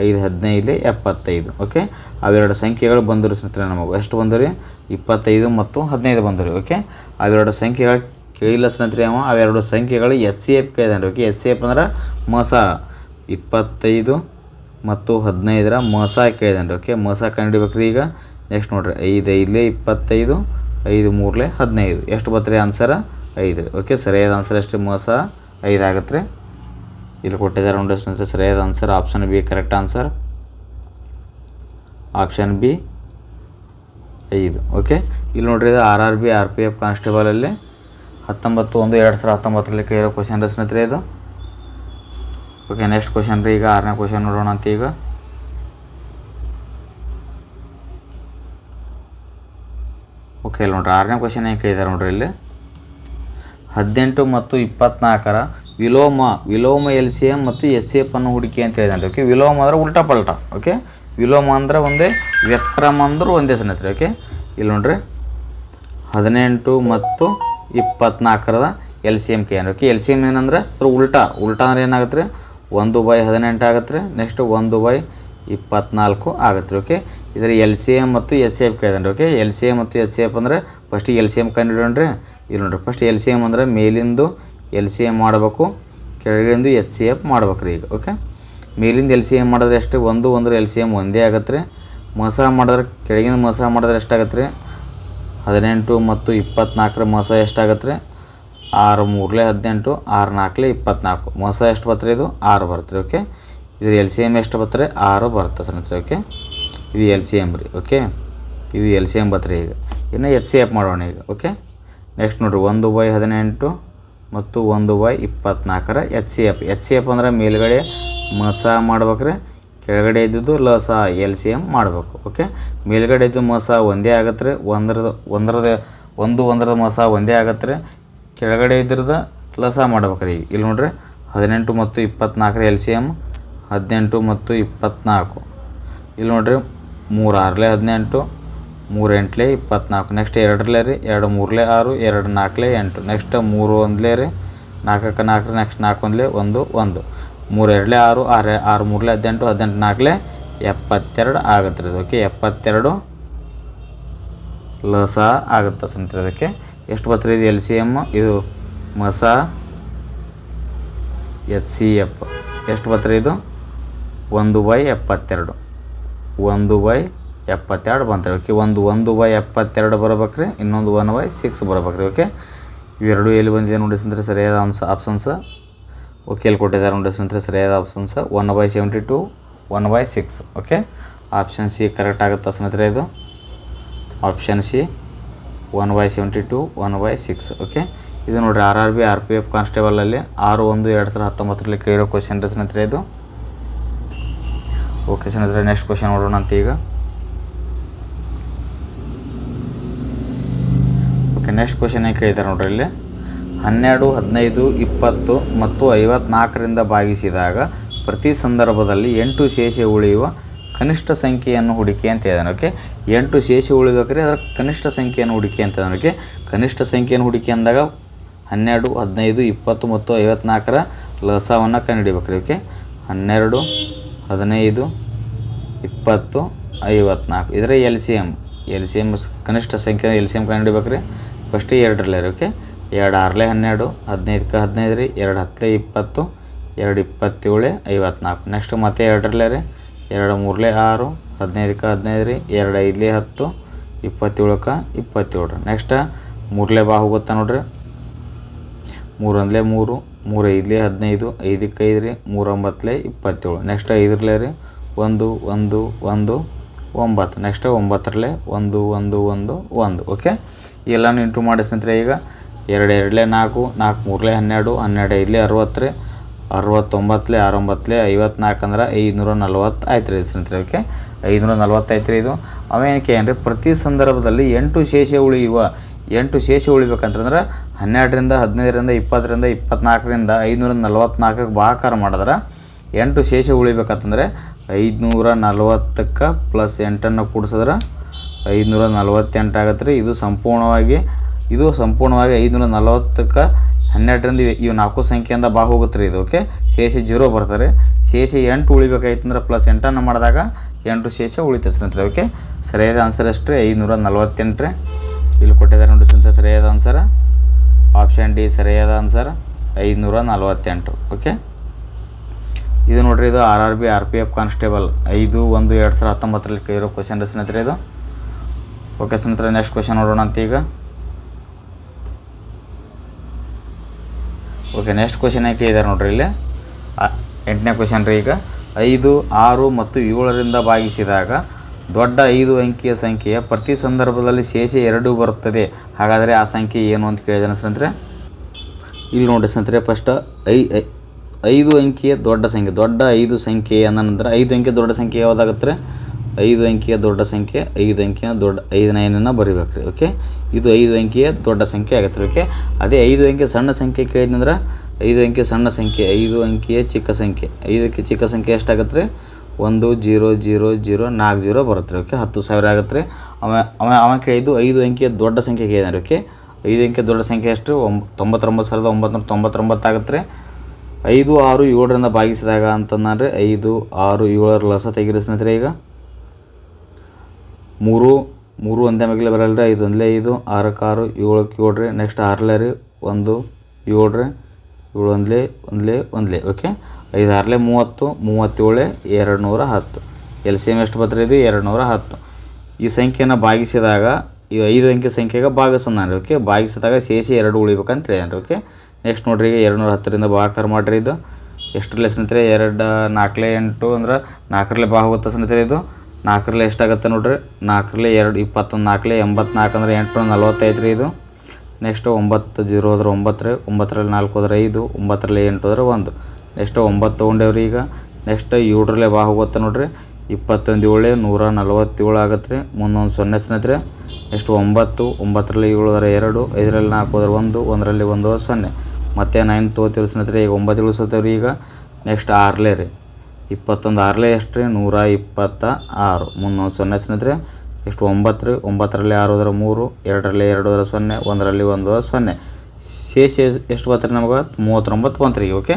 ಐದು ಹದಿನೈದು ಎಪ್ಪತ್ತೈದು ಓಕೆ ಅವೆರಡು ಸಂಖ್ಯೆಗಳು ಬಂದರು ಸ್ನೇಹಿತರೆ ನಮಗೆ. ಎಷ್ಟು ಬಂದು ರೀ? ಇಪ್ಪತ್ತೈದು ಮತ್ತು ಹದಿನೈದು ಬಂದು ರೀ ಓಕೆ ಅವೆರಡು ಸಂಖ್ಯೆಗಳು ಕೇಳಿಲ್ಲ ಸ್ನೇಹಿತರೆ ಅವ, ಅವೆರಡು ಸಂಖ್ಯೆಗಳು ಎಸ್ ಸಿ ಎಫ್ ಕೇಳಿದಾನೆ ರೀ ಓಕೆ ಎಸ್ ಸಿ ಎಫ್ ಅಂದ್ರೆ ಮಸ, ಇಪ್ಪತ್ತೈದು ಮತ್ತು ಹದಿನೈದರ ಮಸ ಕೇಳಿದಾನೆ ರೀ ಓಕೆ ಮಸ ಕಂಡುಹಿಡಿಬೇಕ್ರಿ ಈಗ. ನೆಕ್ಸ್ಟ್ ನೋಡಿರಿ ಐದು ಐದಲೇ ಇಪ್ಪತ್ತೈದು, ಐದು ಮೂರಲೇ ಹದಿನೈದು. ಎಷ್ಟು ಬರ್ತರಿ ಆನ್ಸರ ಐದು. ರೀ ಓಕೆ ಸರಿಯಾದ ಆನ್ಸರ್ ಎಷ್ಟು? ಮೋಸ ಐದು ಆಗತ್ತೆ ರೀ. ಇಲ್ಲಿ ಕೊಟ್ಟಿದ್ದಾರೆ ನೋಡಿ ಸ್ನೇಹಿತರೆ ಸರಿಯಾದ answer option B correct answer option B ಐದು. ಓಕೆ ಇಲ್ಲಿ ನೋಡ್ರಿ ಇದು R R B R P F ಕಾನ್ಸ್ಟೇಬಲಲ್ಲಿ ಹತ್ತೊಂಬತ್ತು ಒಂದು ಎರಡು ಸಾವಿರದ ಹತ್ತೊಂಬತ್ತರಲ್ಲಿ ಕೇಳಿರೋ ಕ್ವಶನ್ ರೀ ಇದು. ಓಕೆ ನೆಕ್ಸ್ಟ್ ಕ್ವಶನ್ ರೀ ಈಗ, ಆರನೇ ಕ್ವಶನ್ ನೋಡೋಣ ಅಂತ ಈಗ. ಓಕೆ ಇಲ್ಲಿ ನೋಡ್ರಿ ಆರನೇ ಕ್ವಶನ್ ಹೆಂಗೆ ಕೇಳಿದ್ದಾರೆ ನೋಡ್ರಿ ಇಲ್ಲಿ? ಹದಿನೆಂಟು ಮತ್ತು ಇಪ್ಪತ್ನಾಲ್ಕರ ವಿಲೋಮ ವಿಲೋಮ ಎಲ್ ಸಿ ಎಂ ಮತ್ತು ಎಸ್ ಸಿ ಎಫ್ ಅನ್ನು ಹುಡುಕಿ ಅಂತ ಹೇಳಿದಂತೆ ಓಕೆ ವಿಲೋಮ ಅಂದರೆ ಉಲ್ಟಾ ಪಲ್ಟ. ಓಕೆ ವಿಲೋಮ ಅಂದರೆ ಒಂದೇ, ವ್ಯತ್ಕ್ರಮ ಅಂದ್ರೆ ಒಂದೇ ಸ್ನೇಹಿತರೆ ಓಕೆ ಇಲ್ಲಿ ನೋಡ್ರಿ. ಹದಿನೆಂಟು ಮತ್ತು ಇಪ್ಪತ್ನಾಲ್ಕರದ ಎಲ್ ಸಿ ಎಂ ಕೆ ಓಕೆ ಎಲ್ ಸಿ ಎಂ ಏನಂದ್ರೆ ಅದ್ರ ಉಲ್ಟಾ. ಉಲ್ಟಾ ಅಂದ್ರೆ ಏನಾಗುತ್ತೆ ರೀ ಒಂದು ಬೈ ಹದಿನೆಂಟು ಆಗುತ್ತೆ ರೀ ನೆಕ್ಸ್ಟ್ ಒಂದು ಬೈ ಇಪ್ಪತ್ನಾಲ್ಕು ಆಗುತ್ತೆ. ಓಕೆ ಇದರ ಎಲ್ ಸಿ ಎಂ ಮತ್ತು ಎಚ್ ಸಿ ಎಫ್ ಕೇಳಿದಾನೆ ಓಕೆ ಎಲ್ ಸಿ ಎಂ ಮತ್ತು ಎಚ್ ಸಿ ಎಫ್ ಅಂದರೆ ಫಸ್ಟಿಗೆ ಎಲ್ ಸಿ ಎಂ ಕಂಡುಹಿಡೋಣ್ರಿ ಇಲ್ಲಿ ನೋಡ್ರಿ ಫಸ್ಟ್ ಎಲ್ ಸಿ ಎಂ ಅಂದರೆ ಮೇಲಿಂದು ಎಲ್ ಸಿ ಎಂ ಮಾಡಬೇಕು, ಕೆಳಗಿಂದು ಎಚ್ ಸಿ ಎಫ್ ಮಾಡ್ಬೇಕು ರೀ ಈಗ. ಓಕೆ ಮೇಲಿಂದ ಎಲ್ ಸಿ ಎಂ ಮಾಡಿದ್ರೆ ಎಷ್ಟು? ಒಂದು ಒಂದ್ರ ಎಲ್ ಸಿ ಎಂ ಒಂದೇ ಆಗತ್ತೆ ರೀ ಮಸ ಮಾಡಿದ್ರೆ, ಕೆಳಗಿಂದ ಮಸ ಮಾಡಿದ್ರೆ ಎಷ್ಟಾಗತ್ತೆ ರೀ ಹದಿನೆಂಟು ಮತ್ತು ಇಪ್ಪತ್ನಾಲ್ಕರ ಮಸ ಎಷ್ಟಾಗತ್ತೆ ರೀ ಆರು ಮೂರಲೇ ಹದಿನೆಂಟು, ಆರು ನಾಲ್ಕಲೇ ಇಪ್ಪತ್ನಾಲ್ಕು. ಮಸ ಎಷ್ಟು ಬರ್ತದೆ ಇದು? ಆರು ಬರ್ತೀರಿ. ಓಕೆ ಇದು ಎಲ್ ಸಿ ಎಂ ಎಷ್ಟು ಬರ್ತಾರೆ ಆರು ಬರುತ್ತೆ ಸ್ನೇಹಿತರೆ ಓಕೆ ಇವು ಎಲ್ ಸಿ ಎಂ ರೀ ಓಕೆ ಇದು ಎಲ್ ಸಿ ಎಂ ಬತ್ರಿ ಈಗ. ಇನ್ನು ಎಚ್ ಸಿ ಎಫ್ ಮಾಡೋಣ ಈಗ ಓಕೆ ನೆಕ್ಸ್ಟ್ ನೋಡಿರಿ, ಒಂದು ಬೈ ಹದಿನೆಂಟು ಮತ್ತು ಒಂದು ಬೈ ಇಪ್ಪತ್ನಾಲ್ಕರ H C F H C F ಅಂದ್ರೆ ಮೇಲ್ಗಡೆ ಮಸ ಮಾಡ್ಬೇಕ್ರೆ, ಕೆಳಗಡೆ ಇದ್ದಿದ್ದು ಲಸ ಎಲ್ ಸಿ ಎಂ ಮಾಡಬೇಕು ಓಕೆ ಮೇಲುಗಡೆ ಇದ್ದು ಮಸ ಒಂದೇ ಆಗತ್ತೆ ಒಂದ್ರದ, ಒಂದರದ, ಒಂದು ಒಂದರದ ಮಸ ಒಂದೇ ಆಗತ್ತೆ ಕೆಳಗಡೆ ಇದ್ರದ ಲಸ ಮಾಡ್ಬೇಕ್ರಿ ಈಗ. ಇಲ್ಲಿ ನೋಡ್ರಿ, ಹದಿನೆಂಟು ಮತ್ತು ಇಪ್ಪತ್ನಾಲ್ಕರ ಎಲ್ ಸಿ ಎಂ ಹದಿನೆಂಟು ಮತ್ತು ಇಪ್ಪತ್ನಾಲ್ಕು. ಇಲ್ಲಿ ನೋಡಿರಿ ಮೂರು ಆರಲೇ ಹದಿನೆಂಟು ಮೂರು ಎಂಟ್ಲೆ ಇಪ್ಪತ್ನಾಲ್ಕು. ನೆಕ್ಸ್ಟ್ ಎರಡರಲ್ಲೇ ರೀ, ಎರಡು ಮೂರಲೆ ಆರು, ಎರಡು ನಾಲ್ಕಲೆ ಎಂಟು. ನೆಕ್ಸ್ಟ್ ಮೂರು ಒಂದಲೇ ರೀ, ನಾಲ್ಕಕ್ಕೆ ನಾಲ್ಕು ನೆಕ್ಸ್ಟ್ ನಾಲ್ಕು ಒಂದಲೇ ಒಂದು ಒಂದು. ಮೂರು ಎರಡಲೇ ಆರು ಆರು ಆರು ಮೂರಲೆ ಹದಿನೆಂಟು ಹದಿನೆಂಟು ನಾಲ್ಕಲೇ ಎಪ್ಪತ್ತೆರಡು ಆಗುತ್ತೆ ರೀ ಓಕೆ ಎಪ್ಪತ್ತೆರಡು ಲಸ ಆಗುತ್ತೆ ಸ್ನೇಹಿತರೆ ಅದಕ್ಕೆ ಎಷ್ಟು ಬರ್ತದೆ ಇದು? ಎಲ್ ಸಿ ಎಂ ಇದು ಮಸ ಎಚ್ ಸಿ ಎಫ್ ಎಷ್ಟು ಬರ್ತದೆ ಇದು? ಒಂದು ಬೈ ಎಪ್ಪತ್ತೆರಡು. ಒಂದು ಬೈ ಎಪ್ಪತ್ತೆರಡು ಬಂತು. ಓಕೆ, ಒಂದು ಒಂದು ಬೈ ಎಪ್ಪತ್ತೆರಡು ಬರ್ಬೇಕ್ರಿ, ಇನ್ನೊಂದು ಒನ್ ಬೈ ಸಿಕ್ಸ್ ಬರ್ಬೇಕ್ರಿ. ಓಕೆ, ಇವೆರಡು ಎಲ್ಲಿ ಬಂದಿದೆ ನೋಡಿ ಸ್ನೇಹಿತರೆ, ಸರಿಯಾದ ಆಮ್ಸ ಆಪ್ಷನ್ಸ್ ಓಕೆ, ಎಲ್ಲಿ ಕೊಟ್ಟಿದ್ದಾರೆ ನೋಡಿ ಸ್ನೇಹಿತರೆ, ಸರಿಯಾದ options one by seventy two, one by six. Okay option C correct ಆಗುತ್ತಾ ಸ್ನೇಹಿತರೆ ಇದು? Option C one by seventy two, one by six. Okay, ಇದು ನೋಡಿರಿ R R B R P F ಕಾನ್ಸ್ಟೇಬಲಲ್ಲಿ ಆರು ಒಂದು ಎರಡು ಸಾವಿರದ ಹತ್ತೊಂಬತ್ತರಲ್ಲಿ ಕೇಳಿರೋ ಕ್ವಶನ್ ರೀ ಸ್ನೇಹಿತರೆ ಇದು. ಓಕೆ ಸ್ನೇಹಿತರೆ ನೆಕ್ಸ್ಟ್ ಕ್ವಶನ್ ನೋಡೋಣ ಅಂತ ಈಗ ಓಕೆ ನೆಕ್ಸ್ಟ್ ಕ್ವಶನ್ ಏನು ಕೇಳಿದ್ದಾರೆ ನೋಡ್ರಿ ಇಲ್ಲಿ. ಹನ್ನೆರಡು, ಹದಿನೈದು, ಇಪ್ಪತ್ತು ಮತ್ತು ಐವತ್ನಾಲ್ಕರಿಂದ ಭಾಗಿಸಿದಾಗ ಪ್ರತಿ ಸಂದರ್ಭದಲ್ಲಿ ಎಂಟು ಶೇಷ ಉಳಿಯುವ ಕನಿಷ್ಠ ಸಂಖ್ಯೆಯನ್ನು ಹುಡುಕಿ ಅಂತ ಹೇಳಿದಾನೆ. ಓಕೆ ಎಂಟು ಶೇಷ ಉಳಿಬೇಕ್ರಿ, ಅದರ ಕನಿಷ್ಠ ಸಂಖ್ಯೆಯನ್ನು ಹುಡುಕಿ ಅಂತ ಓಕೆ ಕನಿಷ್ಠ ಸಂಖ್ಯೆಯನ್ನು ಹುಡುಕಿ ಅಂದಾಗ ಹನ್ನೆರಡು, ಹದಿನೈದು, ಇಪ್ಪತ್ತು ಮತ್ತು ಐವತ್ನಾಲ್ಕರ ಲಸವನ್ನು ಕಂಡುಹಿಡಿಬೇಕ್ರಿ. ಓಕೆ ಹನ್ನೆರಡು ಹದಿನೈದು, ಇಪ್ಪತ್ತು, ಐವತ್ನಾಲ್ಕು. ಇದರ L C M L C M ಕನಿಷ್ಠ ಸಂಖ್ಯೆ ಎಲ್ ಸಿ ಎಂ ಕಂಡಿಡ್ಬೇಕ್ರಿ ಫಸ್ಟ್ ಎರಡರಲ್ಲೇ ರೀ ಓಕೆ ಎರಡು ಆರಲೇ ಹನ್ನೆರಡು ಹದಿನೈದಕ್ಕೆ ಹದಿನೈದು ರೀ, ಎರಡು ಹತ್ತಲೇ ಇಪ್ಪತ್ತು, ಎರಡು ಇಪ್ಪತ್ತೇಳು ಐವತ್ನಾಲ್ಕು. ನೆಕ್ಸ್ಟ್ ಮತ್ತೆ ಎರಡರಲ್ಲೇ ರೀ, ಎರಡು ಮೂರಲೆ ಆರು ಹದಿನೈದಕ್ಕೆ ಹದಿನೈದು ರೀ, ಎರಡು ಐದಲೇ ಹತ್ತು ಇಪ್ಪತ್ತೇಳಕ್ಕೆ ಇಪ್ಪತ್ತೇಳು ರೀ. ನೆಕ್ಸ್ಟ್ ಮೂರಲೆ ಬಾ ಹೋಗುತ್ತಾ ನೋಡ್ರಿ? ಮೂರು ಒಂದಲೇ ಮೂರು ಮೂರು ಐದಲೇ ಹದಿನೈದು ಐದಕ್ಕೆ ಐದು ರೀ ಮೂರು ಒಂಬತ್ತಲೇ ಇಪ್ಪತ್ತೇಳು. ನೆಕ್ಸ್ಟ್ ಐದರಲ್ಲೇ ರೀ? ಒಂದು ಒಂದು ಒಂದು, ಒಂಬತ್ತು. ನೆಕ್ಸ್ಟ್ ಒಂಬತ್ತರಲ್ಲೇ, ಒಂದು ಒಂದು ಒಂದು ಒಂದು. ಓಕೆ ಎಲ್ಲನೂ ಇಂಟ್ರೂ ಮಾಡಿ ಈಗ. ಎರಡು ಎರಡಲೇ ನಾಲ್ಕು ನಾಲ್ಕು ಮೂರಲೇ ಹನ್ನೆರಡು ಹನ್ನೆರಡು ಐದಲೇ ಅರವತ್ತು ರೀ. ಅರವತ್ತೊಂಬತ್ತಲೇ ಅರೊಂಬತ್ತಲೇ ಐವತ್ನಾಲ್ಕು ಅಂದ್ರೆ ಐದುನೂರ ನಲ್ವತ್ತು ಆಯ್ತು ರೀ ಸ್ನೇಹಿತರೆ ಓಕೆ ಐದುನೂರ ನಲ್ವತ್ತೈತೆ ರೀ ಇದು. ಅವೇನಕ್ಕೆ ಏನು ರೀ ಪ್ರತಿ ಸಂದರ್ಭದಲ್ಲಿ ಎಂಟು ಶೇಷ ಉಳಿಯುವ ಎಂಟು ಶೇಷ ಉಳಿಬೇಕಂತಂದ್ರೆ ಹನ್ನೆರಡರಿಂದ ಹದಿನೈದರಿಂದ ಇಪ್ಪತ್ತರಿಂದ ಇಪ್ಪತ್ನಾಲ್ಕರಿಂದ ಐನೂರ ನಲ್ವತ್ನಾಲ್ಕಕ್ಕೆ ಭಾಕಾರ ಮಾಡಿದ್ರೆ ಎಂಟು ಶೇಷ ಉಳಿಬೇಕಂತಂದರೆ ಐದುನೂರ ನಲ್ವತ್ತಕ್ಕೆ ಪ್ಲಸ್ ಎಂಟನ್ನು ಕೂಡಿಸಿದ್ರೆ ಐದುನೂರ ನಲ್ವತ್ತೆಂಟು ಆಗತ್ತೆ ರೀ. ಇದು ಸಂಪೂರ್ಣವಾಗಿ ಇದು ಸಂಪೂರ್ಣವಾಗಿ ಐದುನೂರ ನಲ್ವತ್ತಕ್ಕೆ ಹನ್ನೆರಡರಿಂದ ಇವ್- ನಾಲ್ಕು ಸಂಖ್ಯೆಯಿಂದ ಬಾ ಹೋಗುತ್ತೆ ರೀ ಇದು. ಓಕೆ ಶೇಷ ಜೀರೋ ಬರ್ತಾರೆ ಶೇಷ ಎಂಟು ಉಳಿಬೇಕಾಯ್ತಂದ್ರೆ ಪ್ಲಸ್ ಎಂಟನ್ನು ಮಾಡಿದಾಗ ಎಂಟು ಶೇಷ ಉಳಿತೈತೆ ಓಕೆ ಸರಿಯಾದ ಆನ್ಸರ್ ಅಷ್ಟೇ ರೀ ಐದುನೂರ ನಲ್ವತ್ತೆಂಟು ರೀ. ಇಲ್ಲಿ ಕೊಟ್ಟಿದ್ದಾರೆ ನೋಡಿ ಸ್ನೇಹಿತರೆ ಸರಿಯಾದ ಆನ್ಸರ್ ಆಪ್ಷನ್ ಡಿ ಸರಿಯಾದ ಆನ್ಸರ್ ಐದುನೂರ ನಲ್ವತ್ತೆಂಟು ಓಕೆ ಇದು ನೋಡ್ರಿ, ಇದು R R B R P F constable ಐದು, ಒಂದು, ಎರಡು ಸಾವಿರ ಹತ್ತೊಂಬತ್ತರಲ್ಲಿ ಕೇಳಿರೋ ಕ್ವಶನ್ ಸ್ನೇಹಿತರೆ ಇದು. ಓಕೆ ಸ್ನೇಹಿತರೆ ನೆಕ್ಸ್ಟ್ ಕ್ವಶನ್ ನೋಡೋಣ ಅಂತ ಈಗ ಓಕೆ ನೆಕ್ಸ್ಟ್ ಕ್ವಶನ್ ಇದ್ದಾರೆ ನೋಡ್ರಿ ಇಲ್ಲಿ? ಎಂಟನೇ ಕ್ವಶನ್ ರೀ ಈಗ. ಐದು, ಆರು ಮತ್ತು ಏಳರಿಂದ ಭಾಗಿಸಿದಾಗ ದೊಡ್ಡ ಐದು ಅಂಕಿಯ ಸಂಖ್ಯೆಯ ಪ್ರತಿ ಸಂದರ್ಭದಲ್ಲಿ ಶೇಷ ಎರಡು ಬರುತ್ತದೆ. ಹಾಗಾದರೆ ಆ ಸಂಖ್ಯೆ ಏನು ಅಂತ ಕೇಳಿದಾನೆ ಸ್ನೇಹಿತರೆ? ಇಲ್ಲಿ ನೋಡಿ ಸ್ನೇಹಿತರೆ ಫಸ್ಟ್ ಐ ಐದು ಅಂಕಿಯ ದೊಡ್ಡ ಸಂಖ್ಯೆ, ದೊಡ್ಡ ಐದು ಸಂಖ್ಯೆ ಅಂದ ನಂತರ ಐದು ಅಂಕಿಯ ದೊಡ್ಡ ಸಂಖ್ಯೆ ಯಾವುದಾಗತ್ತೆ? ಐದು ಅಂಕಿಯ ದೊಡ್ಡ ಸಂಖ್ಯೆ, ಐದು ಅಂಕಿಯ ದೊಡ್ಡ ಐದು ನೈನನ್ನು ಬರಿಬೇಕು ರೀ ಓಕೆ ಇದು ಐದು ಅಂಕಿಯ ದೊಡ್ಡ ಸಂಖ್ಯೆ ಆಗುತ್ತೆ ಓಕೆ ಅದೇ ಐದು ಅಂಕಿಯ ಸಣ್ಣ ಸಂಖ್ಯೆ ಕೇಳಿದ್ನಂದ್ರೆ, ಐದು ಅಂಕಿಯ ಸಣ್ಣ ಸಂಖ್ಯೆ, ಐದು ಅಂಕಿಯ ಚಿಕ್ಕ ಸಂಖ್ಯೆ, ಐದಕ್ಕೆ ಚಿಕ್ಕ ಸಂಖ್ಯೆ ಎಷ್ಟಾಗತ್ತೆ? ರೀ ಒಂದು ಜೀರೋ ಜೀರೋ ಜೀರೋ ನಾಲ್ಕು ಜೀರೋ ಬರುತ್ತೆ ರೀ. ಓಕೆ, ಹತ್ತು ಸಾವಿರ ಆಗುತ್ತೆ ರೀ. ಅವ ಅವ ಅವ ಕೇಳಿದ್ದು ಐದು ಅಂಕಿಯ ದೊಡ್ಡ ಸಂಖ್ಯೆ ರೀ ಓಕೆ, ಐದು ಅಂಕಿಯ ದೊಡ್ಡ ಸಂಖ್ಯೆ ಎಷ್ಟು? ಒಂಬ ತೊಂಬತ್ತೊಂಬತ್ತು ಸಾವಿರದ ಒಂಬತ್ತು ತೊಂಬತ್ತೊಂಬತ್ತು ಆಗುತ್ತೆ ರೀ. ಐದು, ಆರು, ಏಳರಿಂದ ಭಾಗಿಸಿದಾಗ ಅಂತಂದ್ರೆ ಐದು, ಆರು, ಏಳರ ಲಸ ತೆಗಿರಿ ಸ್ನೇಹಿತರೆ ಈಗ. ಮೂರು ಮೂರು ಒಂದೇ ಮಗ್ಲೆ ಬರಲ್ಲ ರೀ ಐದು ಒಂದಲೇ ಐದು, ಆರಕ್ಕೆ ಆರು, ಏಳಕ್ಕೆ ಏಳು ರೀ ನೆಕ್ಸ್ಟ್ ಆರಲೇ ರೀ, ಒಂದು, ಏಳು ರೀ. ಏಳು ಒಂದಲೇ ಒಂದಲೇ ಒಂದಲೇ ಓಕೆ ಐದು ಆರಲೆ ಮೂವತ್ತು, ಮೂವತ್ತೇಳೆ ಎರಡು ನೂರ ಹತ್ತು. ಎಲ್ ಸಿ ಎಂ ಎಷ್ಟು ಬರ್ತದೆ ಇದು? ಎರಡು ನೂರ ಹತ್ತು. ಈ ಸಂಖ್ಯೆನ ಭಾಗಿಸಿದಾಗ, ಈ ಐದು ಅಂಕಿ ಸಂಖ್ಯೆಗೆ ಭಾಗಿಸೋಣ ಓಕೆ ಭಾಗಿಸಿದಾಗ ಸೇಸಿ ಎರಡು ಉಳಿಬೇಕಂತ ಹೇಳ್ಯಾನ್ರಿ ಓಕೆ ನೆಕ್ಸ್ಟ್ ನೋಡ್ರಿ, ಈಗ ಎರಡು ನೂರ ಹತ್ತರಿಂದ ಭಾಗಾಕಾರ ಮಾಡಿರಿ ಇದು. ಎಷ್ಟರಲ್ಲೇ ಸ್ನೇಹಿತರೆ? ಎರಡು ನಾಲ್ಕಲೇ ಎಂಟು ಅಂದ್ರೆ ನಾಲ್ಕರಲ್ಲೇ ಭಾಗ ಹೋಗುತ್ತೆ ಸ್ನೇಹಿತರೆ ಇದು. ನಾಲ್ಕರಲ್ಲೇ ಎಷ್ಟಾಗುತ್ತೆ ನೋಡ್ರಿ? ನಾಲ್ಕರಲ್ಲೇ ಎರಡು, ಇಪ್ಪತ್ತೊಂದು ನಾಲ್ಕಲೇ ಎಂಬತ್ನಾಲ್ಕು ಅಂದ್ರೆ ಎಂಟು ನಲ್ವತ್ತೈದು ರೀ ಇದು. ನೆಕ್ಸ್ಟ್ ಒಂಬತ್ತು ಜೀರೋ ಹೋದ್ರೆ ಒಂಬತ್ತು ರೀ ಒಂಬತ್ತರಲ್ಲಿ ನಾಲ್ಕು ಹೋದ್ರೆ ಐದು, ಒಂಬತ್ತರಲ್ಲಿ ಎಂಟು ಹೋದ್ರೆ ಒಂದು. ನೆಕ್ಸ್ಟ್ ಒಂಬತ್ತು ತೊಗೊಂಡೇವ್ರಿ ಈಗ. ನೆಕ್ಸ್ಟ್ ಏಳರಲ್ಲೇ ಬಾ ಹೋಗುತ್ತೆ ನೋಡಿರಿ. ಇಪ್ಪತ್ತೊಂದು ಏಳು, ನೂರ ನಲ್ವತ್ತೇಳು ಆಗತ್ತೆ ರೀ. ಮುಂದೊಂದು ಸೊನ್ನೆ ಸ್ನೇಹಿತರೆ. ನೆಕ್ಸ್ಟ್ ಒಂಬತ್ತು, ಒಂಬತ್ತರಲ್ಲಿ ಏಳು ಹೋದ್ರೆ ಎರಡು, ಐದರಲ್ಲಿ ನಾಲ್ಕು ಹೋದ್ರೆ ಒಂದು, ಒಂದರಲ್ಲಿ ಒಂದು ಸೊನ್ನೆ. ಮತ್ತೆ ನೈನ್ ತೊಗೋತೀವಿ ಸ್ನೇಹಿತರೆ, ಈಗ ಒಂಬತ್ತು ಇಳಿಸೋತೇವ್ರಿ ಈಗ. ನೆಕ್ಸ್ಟ್ ಆರಲೇ ರೀ. ಇಪ್ಪತ್ತೊಂದು ಆರಲೇ ಎಷ್ಟು ರೀ ನೂರ ಇಪ್ಪತ್ತ ಆರು ಮುಂದೊಂದು ಸೊನ್ನೆ ಸ್ನೇಹಿತರೆ. ಎಷ್ಟು ಒಂಬತ್ತು ರೀ ಒಂಬತ್ತರಲ್ಲಿ ಆರು ಹೋದ್ರೆ ಮೂರು, ಎರಡರಲ್ಲಿ ಎರಡು ಹೋದ್ರೆ ಸೊನ್ನೆ, ಒಂದರಲ್ಲಿ ಒಂದು ಹೋದ್ರೆ ಸೊನ್ನೆ. ಶೇಷ ಎಷ್ಟು ಬರ್ತದೆ ನಮಗೆ? ಮೂವತ್ತೊಂಬತ್ತು ಬಂತು ರೀ ಓಕೆ?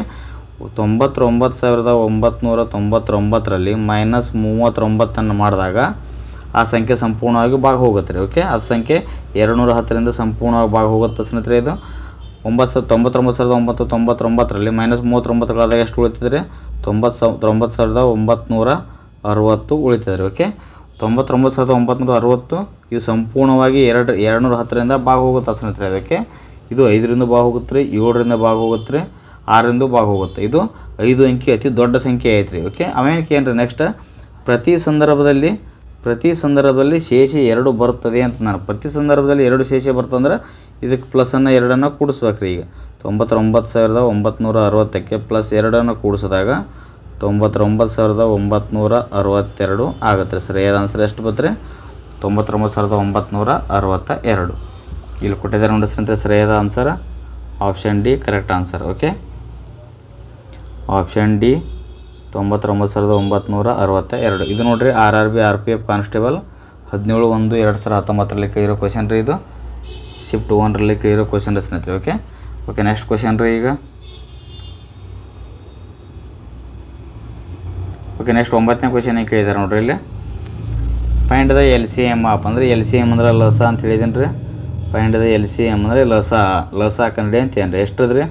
ತೊಂಬತ್ತೊಂಬತ್ತು ಸಾವಿರದ ಒಂಬತ್ನೂರ ತೊಂಬತ್ತೊಂಬತ್ತರಲ್ಲಿ ಮೈನಸ್ ಮೂವತ್ತೊಂಬತ್ತನ್ನು ಮಾಡಿದಾಗ ಆ ಸಂಖ್ಯೆ ಸಂಪೂರ್ಣವಾಗಿ ಭಾಗ ಹೋಗುತ್ತೆ ರೀ ಓಕೆ? ಅದು ಸಂಖ್ಯೆ ಎರಡು ನೂರ ಹತ್ತರಿಂದ ಸಂಪೂರ್ಣವಾಗಿ ಭಾಗ ಹೋಗುತ್ತೆ ಸ್ನೇಹಿತರೆ ಇದು. ಒಂಬತ್ತು ಸಾವಿರದ ತೊಂಬತ್ತೊಂಬತ್ತು ಸಾವಿರದ ಒಂಬತ್ತು ತೊಂಬತ್ತೊಂಬತ್ತರಲ್ಲಿ ಮೈನಸ್ ಮೂವತ್ತೊಂಬತ್ತುಗಳಾದಾಗ ಎಷ್ಟು ಉಳಿತದೆ ರೀ ತೊಂಬತ್ತು ಸಾವಿರದ ತೊಂಬತ್ತು ಸಾವಿರದ ಒಂಬತ್ನೂರ ಅರವತ್ತು ಉಳಿತದೆ ರೀ ಓಕೆ? ತೊಂಬತ್ತೊಂಬತ್ತು ಸಾವಿರದ ಒಂಬತ್ನೂರ ಅರವತ್ತು, ಇದು ಸಂಪೂರ್ಣವಾಗಿ ಎರಡು ಎರಡು ನೂರ ಹತ್ತರಿಂದ ಭಾಗ ಹೋಗುತ್ತೆ ಸ್ನೇಹಿತರೆ. ಅದಕ್ಕೆ ಇದು ಐದರಿಂದ ಭಾಗ ಹೋಗುತ್ತೆ ರೀ, ಏಳರಿಂದ ಭಾಗ ಹೋಗುತ್ತೆ ರೀ, ಆರರಿಂದ ಭಾಗ ಹೋಗುತ್ತೆ ಇದು ಐದು ಅಂಕಿ ಅತಿ ದೊಡ್ಡ ಸಂಖ್ಯೆ ಐತೆ ರೀ ಓಕೆ, ಅವೇನಕ್ಕೆ ಏನು ರೀ ನೆಕ್ಸ್ಟ್ ಪ್ರತಿ ಸಂದರ್ಭದಲ್ಲಿ ಪ್ರತಿ ಸಂದರ್ಭದಲ್ಲಿ ಶೇಷ ಎರಡು ಬರುತ್ತದೆ ಅಂತ ನಾನು. ಪ್ರತಿ ಸಂದರ್ಭದಲ್ಲಿ ಎರಡು ಶೇಷ ಬರ್ತಂದ್ರೆ ಇದಕ್ಕೆ ಪ್ಲಸ್ಸನ್ನು ಎರಡನ್ನು ಕೂಡಿಸ್ಬೇಕು ರೀ ಈಗ. ತೊಂಬತ್ತೊಂಬತ್ತು ಸಾವಿರದ ಒಂಬತ್ನೂರ ಅರವತ್ತಕ್ಕೆ ಪ್ಲಸ್ ಎರಡನ್ನು ಕೂಡಿಸಿದಾಗ ತೊಂಬತ್ತೊಂಬತ್ತು ಸಾವಿರದ ಒಂಬತ್ನೂರ ಅರವತ್ತೆರಡು ಆಗುತ್ತೆ ರೀ ಸರಿಯಾದ ಆನ್ಸರ್ ಎಷ್ಟು ಬರುತ್ತೆ ರೀ ತೊಂಬತ್ತೊಂಬತ್ತು ಸಾವಿರದ ಒಂಬತ್ನೂರ ಅರವತ್ತ ಎರಡು ಇಲ್ಲಿ ಕೊಟ್ಟಿದ್ದಾರೆ ನೋಡಿ ಸರ್ ಸರಿಯಾದ answer option D correct answer okay option D ತೊಂಬತ್ತೊಂಬತ್ತು ಸಾವಿರದ ಒಂಬತ್ನೂರ ಅರವತ್ತ ಎರಡು ಇದು ನೋಡಿರಿ R R B R P F constable ಹದಿನೇಳು ಒಂದು ಎರಡು ಸಾವಿರದ ಹತ್ತೊಂಬತ್ತರಲ್ಲಿ ಇರೋ ಕ್ವಶನ್ ರೀ ಇದು. ಶಿಫ್ಟ್ ಒನ್ರಲ್ಲಿ ಕೇಳಿರೋ ಕ್ವಶನ್ ರೀ ಸ್ನೇಹಿತರೆ ಓಕೆ ಓಕೆ ನೆಕ್ಸ್ಟ್ ಕ್ವಶನ್ ರೀ ಈಗ. ಓಕೆ ನೆಕ್ಸ್ಟ್ ಒಂಬತ್ತನೇ ಕ್ವಶನ್ ಕೇಳಿದ್ದಾರೆ ನೋಡ್ರಿ ಇಲ್ಲಿ? Find the L C M of ಅಂದರೆ ಎಲ್ ಸಿ ಎಂ ಅಂದ್ರೆ ಲಸ ಅಂತ ಹೇಳಿದ್ದೀನಿ ರೀ find the L C M ಅಂದರೆ ಲಸ ಲಸ ಕಂಡಿ ಅಂತ ಏನು ರೀ ಎಷ್ಟು ರೀ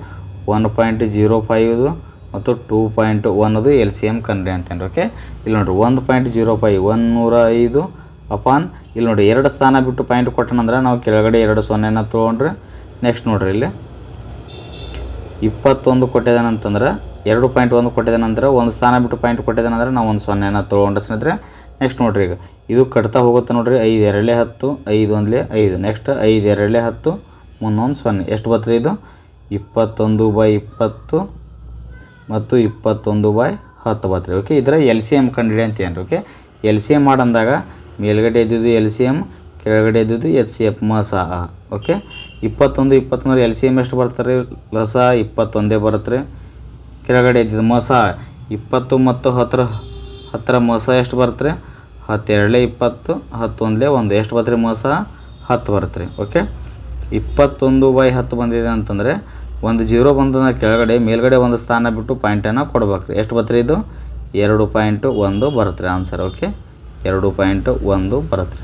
ಒನ್ ಪಾಯಿಂಟ್ ಜೀರೋ ಫೈವ್ದು ಮತ್ತು ಟೂ ಪಾಯಿಂಟ್ ಒನ್ದು ಎಲ್ ಸಿ ಎಂ ಕಂಡ್ರಿ ಅಂತೇನು ಓಕೆ ಇಲ್ಲಿ ನೋಡಿರಿ ಒಂದು ಪಾಯಿಂಟ್ ಜೀರೋ ಫೈವ್ ಒನ್ ನೂರ ಐದು ಅಪಾನ್ ಇಲ್ಲಿ ನೋಡಿ ಎರಡು ಸ್ಥಾನ ಬಿಟ್ಟು ಪಾಯಿಂಟ್ ಕೊಟ್ಟನಂದ್ರೆ ನಾವು ಕೆಳಗಡೆ ಎರಡು ಸೊನ್ನೆನ ತೊಗೊಂಡ್ರೆ. ನೆಕ್ಸ್ಟ್ ನೋಡ್ರಿ ಇಲ್ಲಿ. ಇಪ್ಪತ್ತೊಂದು ಕೊಟ್ಟಿದ್ದಾನಂತಂದ್ರೆ ಎರಡು ಪಾಯಿಂಟ್ ಒಂದು ಕೊಟ್ಟಿದ ನಂತರ, ಒಂದು ಸ್ಥಾನ ಬಿಟ್ಟು ಪಾಯಿಂಟ್ ಕೊಟ್ಟಿದ ನಂತರ ನಾವು ಒಂದು ಸೊನ್ನೆನ ತೊಗೊಂಡ್ರೆ ಸ್ನೇಹಿತರೆ ನೆಕ್ಸ್ಟ್ ನೋಡ್ರಿ ಈಗ. ಇದು ಕಟ್ತಾ ಹೋಗುತ್ತೆ ನೋಡ್ರಿ, ಐದು, ಎರಡಲೇ ಹತ್ತು, ಐದು ಒಂದಲೇ ಐದು. ನೆಕ್ಸ್ಟ್ ಐದು, ಎರಡಲೇ ಹತ್ತು ಮುಂದೊಂದು ಸೊನ್ನೆ. ಎಷ್ಟು ಬರ್ತದೆ ಇದು? ಇಪ್ಪತ್ತೊಂದು ಬೈ ಇಪ್ಪತ್ತು ಮತ್ತು ಇಪ್ಪತ್ತೊಂದು ಬೈ ಹತ್ತು ಬರ್ತದೆ ಓಕೆ ಇದರ ಎಲ್ ಸಿ ಎಂ ಕಂಡಿಡಿ ಅಂತ ಏನು ಓಕೆ ಎಲ್ ಸಿ ಎಂ ಮಾಡಂದಾಗ ಮೇಲ್ಗಡೆ ಇದ್ದಿದ್ದು ಎಲ್ ಸಿ ಎಂ ಕೆಳಗಡೆ ಇದ್ದಿದ್ದು ಎಚ್ ಸಿ ಎಫ್ ಮಸ. ಓಕೆ ಇಪ್ಪತ್ತೊಂದು ಇಪ್ಪತ್ತೊಂದರ ಎಲ್ ಸಿ ಎಂ ಎಷ್ಟು ಬರ್ತಾರೆ? ಲಸ ಇಪ್ಪತ್ತೊಂದೇ ಬರುತ್ತೆ ಕೆಳಗಡೆ ಇದ್ದಿದ್ದು ಮೊಸ. ಇಪ್ಪತ್ತು ಮತ್ತು ಹತ್ತರ ಹತ್ತರ ಮೊಸ ಎಷ್ಟು ಬರುತ್ತೆ ಹತ್ತೆರಡಲೇ ಇಪ್ಪತ್ತು, ಹತ್ತೊಂದಲೇ ಒಂದು. ಎಷ್ಟು ಬರುತ್ತೆ ಮೊಸ? ಹತ್ತು ಬರುತ್ತೆ ಓಕೆ ಇಪ್ಪತ್ತೊಂದು ಬೈ ಹತ್ತು ಬಂದಿದೆ ಅಂತಂದರೆ ಒಂದು ಜೀರೋ ಬಂದಂದ್ರೆ ಕೆಳಗಡೆ, ಮೇಲ್ಗಡೆ ಒಂದು ಸ್ಥಾನ ಬಿಟ್ಟು ಪಾಯಿಂಟನ್ನು ಕೊಡ್ಬೇಕು ರೀ ಎಷ್ಟು ಬರುತ್ತೆ ಇದು? ಎರಡು ಪಾಯಿಂಟು ಒಂದು ಬರುತ್ತೆ ಆನ್ಸರ್ ಓಕೆ ಎರಡು ಪಾಯಿಂಟು ಒಂದು ಬರುತ್ತೆ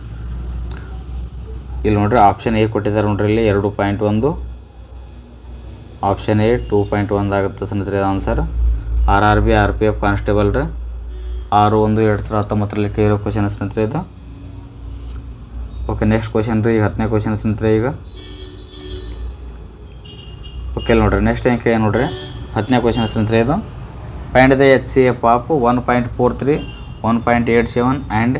ಇಲ್ಲಿ ನೋಡ್ರಿ ಆಪ್ಷನ್ ಎ ಕೊಟ್ಟಿದ್ದಾರೆ ನೋಡ್ರಿ ಇಲ್ಲಿ. ಎರಡು ಪಾಯಿಂಟ್ ಒಂದು ಆಪ್ಷನ್ ಎ ಟೂ ಪಾಯಿಂಟ್ ಒಂದು ಆಗುತ್ತೆ ಸ್ನೇಹಿತರೆ answer R R B R P F constable ರೀ. ಆರು ಒಂದು ಎರಡು ಸಾವಿರದ ಹತ್ತೊಂಬತ್ತರಲ್ಲಿ ಕೇಳಿರೋ ಕ್ವಶನ್ ಸ್ನೇಹಿತರೆ ಇದು. ಓಕೆ ನೆಕ್ಸ್ಟ್ ಕ್ವಶನ್ ರೀ, ಈಗ ಹತ್ತನೇ ಕ್ವಶನ್ ಸ್ನೇಹಿತರೆ ಈಗ. ಓಕೆ ನೋಡ್ರಿ ನೆಕ್ಸ್ಟ್ ಏನು ಕೇಳಿ ನೋಡ್ರಿ. ಹತ್ತನೇ ಕ್ವಶನ್ ಸ್ನೇಹಿತರೆ ಇದು. Find the H C F of one point four three one point eight seven and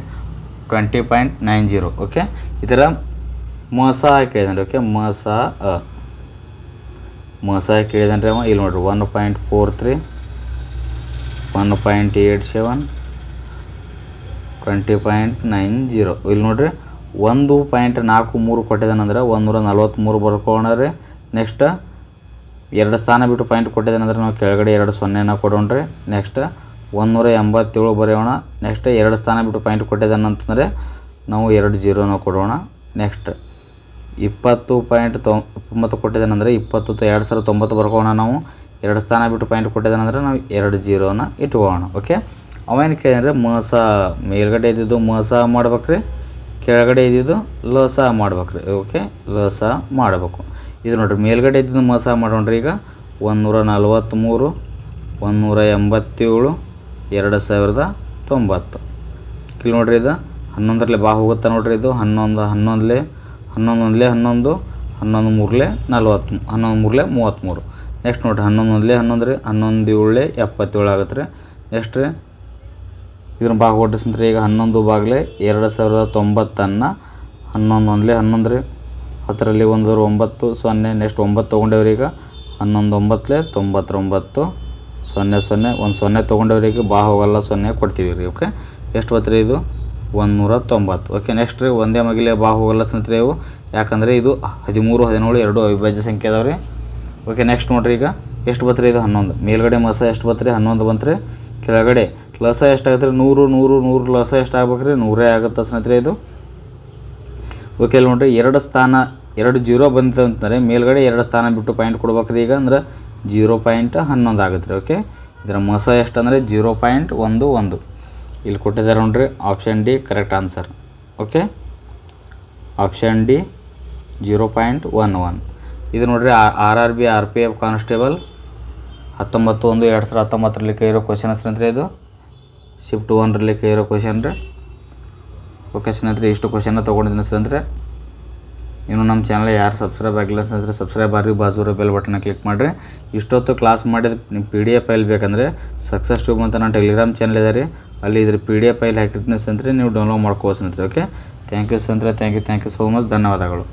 twenty point nine zero okay ಇದರ ಮಸ ಕೇಳಿದ್ರೆ ಓಕೆ ಮಸ ಅ ಮಸ ರೀ ಅವ. ಇಲ್ಲಿ ನೋಡ್ರಿ one point four three one point eight seven twenty point nine zero ಇಲ್ಲಿ ನೋಡ್ರಿ ಒಂದು ಪಾಯಿಂಟ್ ನಾಲ್ಕು ಮೂರು ಕೊಟ್ಟಿದ್ದಾನಂದ್ರೆ ಒಂದೂರ ನಲ್ವತ್ತ್ಮೂರು ರೀ ನೆಕ್ಸ್ಟ್ ಎರಡು ಸ್ಥಾನ ಬಿಟ್ಟು ಪಾಯಿಂಟ್ ಕೊಟ್ಟಿದ್ದಾನಂದ್ರೆ ನಾವು ಕೆಳಗಡೆ ಎರಡು ಸೊನ್ನೆನ ಕೊಡೋಣ್ರಿ. ನೆಕ್ಸ್ಟ್ ಒಂದೂರ ಎಂಬತ್ತೇಳು ಬರೆಯೋಣ. ನೆಕ್ಸ್ಟ್ ಎರಡು ಸ್ಥಾನ ಬಿಟ್ಟು ಪಾಯಿಂಟ್ ಕೊಟ್ಟಿದ್ದಾನಂತಂದರೆ ನಾವು ಎರಡು ಜೀರೋನ ಕೊಡೋಣ. ನೆಕ್ಸ್ಟ್ ಇಪ್ಪತ್ತು ಪಾಯಿಂಟ್ ತೊಂಬತ್ತು ಕೊಟ್ಟಿದ್ದಾನಂದರೆ ಇಪ್ಪತ್ತು ತ- ಎರಡು ಸಾವಿರದ ತೊಂಬತ್ತು ಬರ್ಕೋಣ ನಾವು. ಎರಡು ಸ್ಥಾನ ಬಿಟ್ಟು ಪಾಯಿಂಟ್ ಕೊಟ್ಟಿದ್ದಾನಂದ್ರೆ ನಾವು ಎರಡು ಜೀರೋನ ಇಟ್ಕೋಣ ಓಕೆ ಅವೇನು ಕೇಳಿದ್ರೆ ಮೋಸ ಮೇಲ್ಗಡೆ ಇದ್ದಿದ್ದು ಮೋಸ ಮಾಡ್ಬೇಕ್ರಿ, ಕೆಳಗಡೆ ಇದ್ದಿದ್ದು ಲೋಸ ಮಾಡ್ಬೇಕ್ರಿ ಓಕೆ ಲೋಸ ಮಾಡಬೇಕು. ಇದು ನೋಡಿರಿ, ಮೇಲ್ಗಡೆ ಇದ್ದಿದ್ದು ಮೋಸ ಮಾಡೋಣ್ರಿ ಈಗ. ಒಂದೂರ ನಲ್ವತ್ತ್ಮೂರು ಒಂದೂರ ಎಂಬತ್ತೇಳು, ಎರಡು ಸಾವಿರದ ತೊಂಬತ್ತು. ಇಲ್ಲಿ ನೋಡ್ರಿ ಇದು ಹನ್ನೊಂದರಲ್ಲಿ ಬಾ ಹೋಗುತ್ತೆ ನೋಡ್ರಿ ಇದು, ಹನ್ನೊಂದು, ಹನ್ನೊಂದಲೇ ಹನ್ನೊಂದು ಹನ್ನೊಂದು ಹನ್ನೊಂದು ಮೂರಲೇ ನಲ್ವತ್ತು, ಹನ್ನೊಂದು ಮೂರಲೇ ಮೂವತ್ತ್ಮೂರು. ನೆಕ್ಸ್ಟ್ ನೋಡ್ರಿ, ಹನ್ನೊಂದು ಹನ್ನೊಂದು ರೀ, ಹನ್ನೊಂದು ಏಳು ಎಪ್ಪತ್ತೇಳು ಆಗುತ್ತೆ ರೀ. ನೆಕ್ಸ್ಟ್ ರೀ ಇದನ್ನ ಭಾಗ ಹೊಟ್ಟಿಸಿದ್ರೆ ಈಗ ಹನ್ನೊಂದು ಭಾಗಲೇ ಎರಡು ಸಾವಿರದ ತೊಂಬತ್ತನ್ನು ಹನ್ನೊಂದು ಹನ್ನೊಂದು ರೀ. ಹತ್ತರಲ್ಲಿ ಒಂದು ಒಂಬತ್ತು ಸೊನ್ನೆ ನೆಕ್ಸ್ಟ್ ಒಂಬತ್ತು ತೊಗೊಂಡೇವ್ರಿ ಈಗ. ಹನ್ನೊಂದು ಒಂಬತ್ತಲೇ ತೊಂಬತ್ತೊಂಬತ್ತು, ಸೊನ್ನೆ ಸೊನ್ನೆ, ಒಂದು ಸೊನ್ನೆ ತೊಗೊಂಡೇವ್ರಿ ಈಗ. ಬಾ ಹೋಗಲ್ಲ ಸೊನ್ನೆ ಕೊಡ್ತೀವಿ ರೀ ಓಕೆ ಎಷ್ಟು ಬರ್ತದೆ ಇದು. ಒಂದುನೂರ ತೊಂಬತ್ತು ಓಕೆ ನೆಕ್ಸ್ಟ್ ರೀ, ಒಂದೇ ಮಗಿಲೆ ಬಾ ಹೋಗಲ್ಲ ಸ್ನೇಹಿತರೆ ಇವು. ಯಾಕಂದರೆ ಇದು ಹದಿಮೂರು, ಹದಿನೇಳು, ಎರಡು ಅವಿಭಾಜ್ಯ ಸಂಖ್ಯೆ ಅದಾವೆ ರೀ ಓಕೆ ನೆಕ್ಸ್ಟ್ ನೋಡ್ರಿ ಈಗ. ಎಷ್ಟು ಬತ್ರಿ ಇದು? ಹನ್ನೊಂದು. ಮೇಲ್ಗಡೆ ಮಸ ಎಷ್ಟು ಬತ್ರಿ ಹನ್ನೊಂದು ಬಂತ್ರಿ. ಕೆಳಗಡೆ ಲಸ ಎಷ್ಟಾಗತ್ತೆ ರೀ ನೂರು ನೂರು ನೂರು ಲಸ ಎಷ್ಟು ಆಗ್ಬೇಕು ರೀ ನೂರೇ ಆಗುತ್ತೆ ಸ್ನೇಹಿತರೆ ಇದು. ಓಕೆ ಇಲ್ಲಿ ನೋಡ್ರಿ, ಎರಡು ಸ್ಥಾನ, ಎರಡು ಜೀರೋ ಬಂದಿದೆ ಅಂತಂದರೆ ಮೇಲ್ಗಡೆ ಎರಡು ಸ್ಥಾನ ಬಿಟ್ಟು ಪಾಯಿಂಟ್ ಕೊಡ್ಬೇಕ್ರಿ ಈಗ. ಅಂದ್ರೆ ಜೀರೋ ಪಾಯಿಂಟ್ ಹನ್ನೊಂದು ಆಗುತ್ತೆ ರೀ ಓಕೆ ಇದರ ಮಸ ಎಷ್ಟು ಅಂದರೆ ಜೀರೋ ಪಾಯಿಂಟ್ ಒಂದು ಒಂದು. ಇಲ್ಲಿ ಕೊಟ್ಟಿದ್ದಾರೆ ನೋಡ್ರಿ. Option D correct answer okay option D zero point one one ಇದು ನೋಡ್ರಿ R R B R P F constable ಹತ್ತೊಂಬತ್ತು ಒಂದು ಎರಡು ಸಾವಿರದ ಹತ್ತೊಂಬತ್ತರಲ್ಲಿ ಕೈರೋ ಕ್ವಶನ್ ಸ್ನೇಹಿತರೆ ಇದು? ಶಿಫ್ಟ್ ಒನ್ರಲ್ಲಿ ಕೈರೋ ಕ್ವಶನ್ ರೀ. ಓಕೆ ಸ್ನೇಹಿತರೆ ಇಷ್ಟು ಕ್ವಶನ್ನ ತೊಗೊಂಡಿದ್ದೀನಿ ಸ್ನೇಹಿತರೆ ಇನ್ನು ನಮ್ಮ ಚಾನಲ್ ಯಾರು ಸಬ್ಸ್ಕ್ರೈಬ್ ಆಗಿಲ್ಲ ಅಂದ್ರೆ ಸಬ್ಸ್ಕ್ರೈಬ್ ಆಗಿ ಬಾಜೂರ ಬೆಲ್ ಬಟನ್ನ ಕ್ಲಿಕ್ ಮಾಡಿರಿ. ಇಷ್ಟೊತ್ತು ಕ್ಲಾಸ್ ಮಾಡಿದ ಪಿ ಡಿ ಎಫ್ ಫೈಲ್ ಬೇಕಂದರೆ ಸಕ್ಸಸ್ ಟ್ಯೂಬ್ ಅಂತ ನಾನು ಟೆಲಿಗ್ರಾಮ್ ಚಾನಲ್ ಇದೆ ರೀ. ಅಲ್ಲಿ ಇದ್ರ ಪಿ ಡಿ ಎಫ್ ಫೈಲ್ ಹಾಕಿರ್ತೀನಿ ಸಂತ್ರಿ ನೀವು ಡೌನ್ಲೋಡ್ ಮಾಡ್ಕೋಬೋದು ಸಂತ್ರಿ okay thank you ಸಂತ್ರೆ thank you thank you so much ಧನ್ಯವಾದಗಳು.